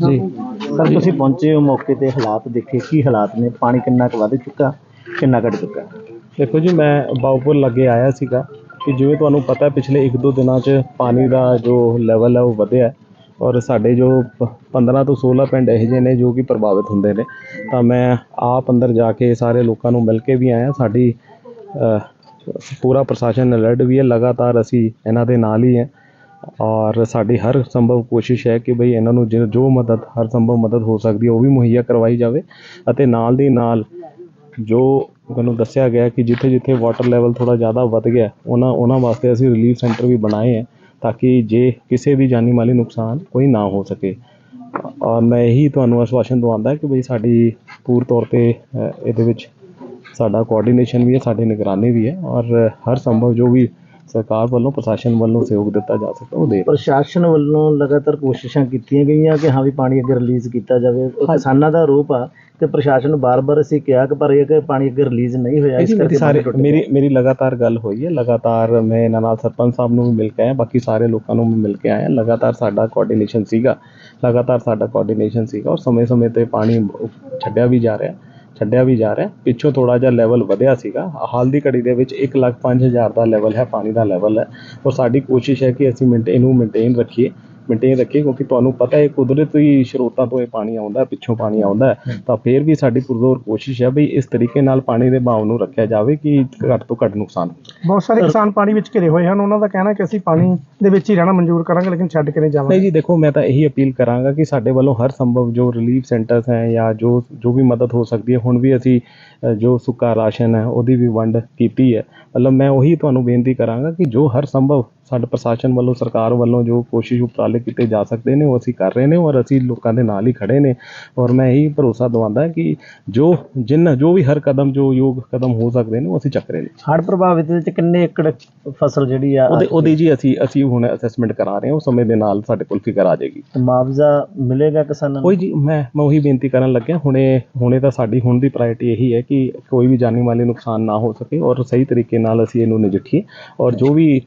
ਜੀ। ਸਰ ਤੁਸੀਂ ਪਹੁੰਚੇ ਹੋ ਮੌਕੇ ਤੇ ਹਾਲਾਤ ਦੇਖੇ ਕੀ ਹਾਲਾਤ ਨੇ? ਪਾਣੀ ਕਿੰਨਾ ਕੁ ਵੱਧ ਚੁੱਕਾ ਕਿੰਨਾ ਘਟ ਚੁੱਕਾ? ਦੇਖੋ ਜੀ ਮੈਂ ਬਾਉਪੁਰ ਲੱਗੇ ਆਇਆ ਸੀਗਾ ਕਿ ਜਿਵੇਂ ਤੁਹਾਨੂੰ ਪਤਾ ਪਿਛਲੇ 1-2 ਦਿਨਾਂ 'ਚ ਪਾਣੀ ਦਾ ਜੋ ਲੈਵਲ ਹੈ ਉਹ ਵਧਿਆ ਹੈ ਔਰ ਸਾਡੇ ਜੋ ਪ- 15 ਤੋਂ 16 ਪਿੰਡ ਇਹੋ ਜਿਹੇ ਨੇ ਜੋ ਕਿ ਪ੍ਰਭਾਵਿਤ ਹੁੰਦੇ ਨੇ। ਤਾਂ ਮੈਂ ਆਪ ਅੰਦਰ ਜਾ ਕੇ ਸਾਰੇ ਲੋਕਾਂ ਨੂੰ ਮਿਲ ਕੇ ਵੀ ਆਇਆ। ਸਾਡੀ ਪੂਰਾ ਪ੍ਰਸ਼ਾਸਨ ਅਲਰਟ ਵੀ ਹੈ। ਲਗਾਤਾਰ ਅਸੀਂ ਇਹਨਾਂ ਦੇ ਨਾਲ ਹੀ ਹੈ। ਔਰ ਸਾਡੀ ਹਰ ਸੰਭਵ ਕੋਸ਼ਿਸ਼ ਹੈ ਕਿ ਬਈ ਇਹਨਾਂ ਨੂੰ ਜੋ ਜੋ ਮਦਦ, ਹਰ ਸੰਭਵ ਮਦਦ ਹੋ ਸਕਦੀ ਹੈ, ਉਹ ਵੀ ਮੁਹੱਈਆ ਕਰਵਾਈ ਜਾਵੇ ਅਤੇ ਨਾਲ ਦੀ ਨਾਲ ਜੋ ਤੁਹਾਨੂੰ ਦੱਸਿਆ ਗਿਆ ਕਿ ਜਿੱਥੇ ਜਿੱਥੇ ਵਾਟਰ ਲੈਵਲ ਥੋੜ੍ਹਾ ਜ਼ਿਆਦਾ ਵੱਧ ਗਿਆ, ਉਹਨਾਂ ਉਹਨਾਂ ਵਾਸਤੇ ਅਸੀਂ ਰਿਲੀਫ ਸੈਂਟਰ ਵੀ ਬਣਾਏ ਹੈ ਤਾਂ ਕਿ ਜੇ ਕਿਸੇ ਵੀ ਜਾਨੀ ਮਾਲੀ ਨੁਕਸਾਨ ਕੋਈ ਨਾ ਹੋ ਸਕੇ। ਔਰ ਮੈਂ ਇਹੀ ਤੁਹਾਨੂੰ ਆਸ਼ਵਾਸਨ ਦਵਾਉਂਦਾ ਕਿ ਬਈ ਸਾਡੀ ਪੂਰ ਤੌਰ ਤੇ ਇਹਦੇ ਵਿੱਚ ਸਾਡਾ ਕੋਆਰਡੀਨੇਸ਼ਨ ਵੀ ਹੈ, ਸਾਡੀ ਨਿਗਰਾਨੀ ਵੀ ਹੈ ਔਰ ਹਰ ਸੰਭਵ ਜੋ ਵੀ ਸਰਕਾਰ ਵੱਲੋਂ ਪ੍ਰਸ਼ਾਸਨ ਵੱਲੋਂ ਸਹਿਯੋਗ ਦਿੱਤਾ ਜਾ ਸਕਦਾ ਉਹ ਦੇ ਪ੍ਰਸ਼ਾਸਨ ਵੱਲੋਂ ਲਗਾਤਾਰ ਕੋਸ਼ਿਸ਼ਾਂ ਕੀਤੀਆਂ ਗਈਆਂ ਕਿ ਹਾਂ ਵੀ ਪਾਣੀ ਅੱਗੇ ਰਿਲੀਜ਼ ਕੀਤਾ ਜਾਵੇ। ਕਿਸਾਨਾਂ ਦਾ ਆਰੋਪ ਆ ਕਿ ਪ੍ਰਸ਼ਾਸਨ ਨੂੰ ਬਾਰ-ਬਾਰ ਅਸੀਂ ਕਿਹਾ ਕਿ ਪਰ ਇਹ ਕਿ ਪਾਣੀ ਅੱਗੇ ਰਿਲੀਜ਼ ਨਹੀਂ ਹੋਇਆ ਇਸ ਕਰਕੇ ਸਾਰੇ। ਮੇਰੀ ਮੇਰੀ ਲਗਾਤਾਰ ਗੱਲ ਹੋਈ ਹੈ। ਲਗਾਤਾਰ ਮੈਂ ਇਹਨਾਂ ਨਾਲ ਸਰਪੰਚ ਸਾਹਿਬ ਨੂੰ ਵੀ ਮਿਲ ਕੇ ਆਇਆ ਬਾਕੀ ਸਾਰੇ ਲੋਕਾਂ ਨੂੰ ਵੀ ਮਿਲ ਕੇ ਆਇਆ। ਲਗਾਤਾਰ ਸਾਡਾ ਕੋਆਰਡੀਨੇਸ਼ਨ ਸੀਗਾ। ਲਗਾਤਾਰ ਸਾਡਾ ਕੋਆਰਡੀਨੇਸ਼ਨ ਸੀਗਾ ਔਰ ਸਮੇਂ-ਸਮੇਂ ਤੇ ਪਾਣੀ ਛੱਡਿਆ ਵੀ ਜਾ ਰਿਹਾ। ਛੱਡਿਆ ਵੀ ਜਾ ਰਿਹਾ ਪਿੱਛੋਂ ਥੋੜਾ ਜਿਹਾ ਲੈਵਲ ਵਧਿਆ ਸੀਗਾ। ਹਾਲ ਦੀ ਘੜੀ ਦੇ ਵਿੱਚ 1 ਲੱਖ 5000 ਦਾ ਲੈਵਲ ਹੈ, ਪਾਣੀ ਦਾ ਲੈਵਲ ਹੈ। ਔਰ ਸਾਡੀ ਕੋਸ਼ਿਸ਼ ਹੈ ਕਿ ਅਸੀਂ ਮਿੰਟ ਇਹਨੂੰ ਮੇਨਟੇਨ ਰੱਖੀਏ। ਮੇਨਟੇਨ ਰੱਖੀਏ ਕਿਉਂਕਿ ਤੁਹਾਨੂੰ ਪਤਾ ਹੈ ਕੁਦਰਤੀ ਸਰੋਤਾਂ ਤੋਂ ਇਹ ਪਾਣੀ ਆਉਂਦਾ ਹੈ, ਪਿੱਛੋਂ ਪਾਣੀ ਆਉਂਦਾ। ਤਾਂ ਫਿਰ ਵੀ ਸਾਡੀ ਪੁਰਜ਼ੋਰ ਕੋਸ਼ਿਸ਼ ਹੈ ਵੀ ਇਸ ਤਰੀਕੇ ਨਾਲ ਪਾਣੀ ਦੇ ਬਹਾਵ ਨੂੰ ਰੱਖਿਆ ਜਾਵੇ ਕਿ ਘੱਟ ਤੋਂ ਘੱਟ ਨੁਕਸਾਨ ਬਹੁਤ ਸਾਰੇ ਕਿਸਾਨ ਪਾਣੀ ਵਿੱਚ ਘਿਰੇ ਹੋਏ ਹਨ। ਉਹਨਾਂ ਦਾ ਕਹਿਣਾ ਕਿ ਅਸੀਂ ਪਾਣੀ ਦੇ ਵਿੱਚ ਹੀ ਰਹਿਣਾ ਮਨਜ਼ੂਰ ਕਰਾਂਗੇ ਲੇਕਿਨ ਛੱਡ ਕੇ ਨਹੀਂ ਜਾਵਾਂਗੇ। ਨਹੀਂ ਜੀ ਦੇਖੋ ਮੈਂ ਤਾਂ ਇਹੀ ਅਪੀਲ ਕਰਾਂਗਾ ਕਿ ਸਾਡੇ ਵੱਲੋਂ ਹਰ ਸੰਭਵ ਜੋ ਰਿਲੀਫ ਸੈਂਟਰਸ ਹੈ ਜਾਂ ਜੋ ਜੋ ਵੀ ਮਦਦ ਹੋ ਸਕਦੀ ਹੈ ਹੁਣ ਵੀ ਅਸੀਂ ਜੋ ਸੁੱਕਾ ਰਾਸ਼ਨ ਹੈ ਉਹਦੀ ਵੀ ਵੰਡ ਕੀਤੀ ਹੈ। ਮਤਲਬ ਮੈਂ ਉਹੀ ਤੁਹਾਨੂੰ ਬੇਨਤੀ ਕਰਾਂਗਾ ਕਿ ਜੋ ਹਰ ਸੰਭਵ ਸਾਡੇ ਪ੍ਰਸ਼ਾਸਨ ਵੱਲੋਂ ਸਰਕਾਰ ਵੱਲੋਂ ਜੋ ਕੋਸ਼ਿਸ਼ ਉਪਰਾਲੇ ਕੀਤੇ ਜਾ ਸਕਦੇ ਨੇ ਉਹ ਅਸੀਂ ਕਰ ਰਹੇ ਨੇ ਔਰ ਅਸੀਂ ਲੋਕਾਂ ਦੇ ਨਾਲ ਹੀ ਖੜੇ ਨੇ। ਔਰ ਮੈਂ ਇਹੀ ਭਰੋਸਾ ਦਵਾਉਂਦਾ ਕਿ ਜੋ ਜਿੰਨਾ ਜੋ ਵੀ ਹਰ ਕਦਮ ਜੋ ਯੋਗ ਕਦਮ ਹੋ ਸਕਦੇ ਨੇ ਉਹ ਅਸੀਂ ਚੱਕ ਰਹੇ ਨੇ। ਹੜ੍ਹ ਪ੍ਰਭਾਵਿਤ ਵਿੱਚ ਕਿੰਨੇ ਏਕੜ ਫਸਲ ਜਿਹੜੀ ਆ ਉਹਦੇ ਉਹਦੀ ਜੀ ਅਸੀਂ ਅਸੀਂ ਹੁਣ ਅਸੈਸਮੈਂਟ ਕਰਾ ਰਹੇ ਹਾਂ ਉਹ ਸਮੇਂ ਦੇ ਨਾਲ ਸਾਡੇ ਕੋਲ ਫਿਕਰ ਆ ਜਾਏਗੀ। ਮੁਆਵਜ਼ਾ ਮਿਲੇਗਾ ਕਿਸਾਨਾਂ ਨੂੰ? ਕੋਈ ਜੀ ਮੈਂ ਮੈਂ ਉਹੀ ਬੇਨਤੀ ਕਰਨ ਲੱਗਿਆ ਹੁਣੇ ਹੁਣੇ ਤਾਂ ਸਾਡੀ ਹੁਣ ਦੀ ਪ੍ਰਾਇੋਰਟੀ ਇਹੀ ਹੈ ਕਿ ਕੋਈ ਵੀ ਜਾਨੀ ਮਾਲੀ ਨੁਕਸਾਨ ਨਾ ਹੋ ਸਕੇ ਔਰ ਸਹੀ ਤਰੀਕੇ ਨਾਲ ਅਸੀਂ ਇਹਨੂੰ ਨਜਿੱਠੀਏ। ਔਰ ਜੋ ਵੀ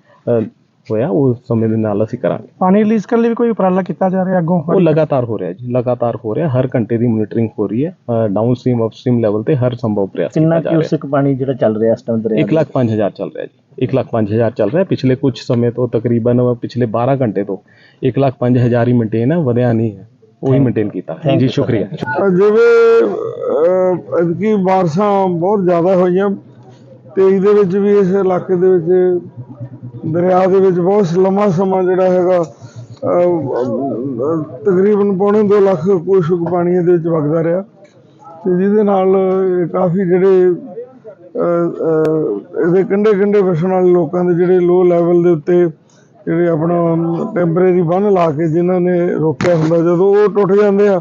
ਹੋਇਆ ਉਹ ਸਮੇਂ ਦੇ ਨਾਲ ਅਸੀਂ ਕਰਾਂਗੇ। ਪਾਣੀ ਰਿਲੀਜ਼ ਕਰਨ ਲਈ ਵੀ ਕੋਈ ਉਪਰਾਲਾ ਕੀਤਾ ਜਾ ਰਿਹਾ ਅੱਗੋਂ? ਉਹ ਲਗਾਤਾਰ ਹੋ ਰਿਹਾ ਜੀ ਲਗਾਤਾਰ ਹੋ ਰਿਹਾ ਹਰ ਘੰਟੇ ਦੀ ਮੋਨੀਟਰਿੰਗ ਹੋ ਰਹੀ ਹੈ downstream upstream level ਤੇ ਹਰ ਸੰਭਵ ਪ੍ਰਯਾਸ ਕਿੰਨਾ ਕੀਤਾ ਜਾ ਰਿਹਾ। ਕਿਊਸਿਕ ਪਾਣੀ ਜਿਹੜਾ ਚੱਲ ਰਿਹਾ ਇਸ ਟਾਈਮ ਦਰਿਆ 1 ਲੱਖ 5000 ਚੱਲ ਰਿਹਾ ਜੀ 1 ਲੱਖ 5000 ਚੱਲ ਰਿਹਾ। ਪਿਛਲੇ ਕੁਝ ਸਮੇਂ ਤੋਂ ਤਕਰੀਬਨ ਪਿਛਲੇ 12 ਘੰਟੇ ਤੋਂ 1 ਲੱਖ 5000 ਹੀ ਮੇਨਟੇਨ ਹੈ ਵਧਿਆ ਨਹੀਂ ਹੈ ਉਹੀ ਮੇਨਟੇਨ ਕੀਤਾ। ਹੈ ਜੀ ਸ਼ੁਕਰੀਆ। ਜਿਵੇਂ ਐਤਕੀ ਬਾਰਿਸ਼ਾਂ ਬਹੁਤ ਜ਼ਿਆਦਾ ਹੋਈਆਂ ਤੇ ਇਹਦੇ ਵਿੱਚ ਵੀ ਇਸ ਇਲਾਕੇ ਦੇ ਵਿੱਚ ਦਰਿਆ ਦੇ ਵਿੱਚ ਬਹੁਤ ਲੰਮਾ ਸਮਾਂ ਜਿਹੜਾ ਹੈਗਾ ਤਕਰੀਬਨ ਪੌਣੇ 2 ਲੱਖ ਕੁਸ਼ਕ ਪਾਣੀ ਇਹਦੇ ਵਿੱਚ ਵਗਦਾ ਰਿਹਾ ਤੇ ਜਿਹਦੇ ਨਾਲ ਕਾਫੀ ਜਿਹੜੇ ਇਹਦੇ ਕੰਢੇ ਕੰਢੇ ਵਸਣ ਵਾਲੇ ਲੋਕਾਂ ਦੇ ਜਿਹੜੇ ਲੋ ਲੈਵਲ ਦੇ ਉੱਤੇ ਜਿਹੜੇ ਆਪਣਾ ਟੈਂਪਰੇਰੀ ਬੰਨ ਲਾ ਕੇ ਜਿਨ੍ਹਾਂ ਨੇ ਰੋਕਿਆ ਹੁੰਦਾ, ਜਦੋਂ ਉਹ ਟੁੱਟ ਜਾਂਦੇ ਆ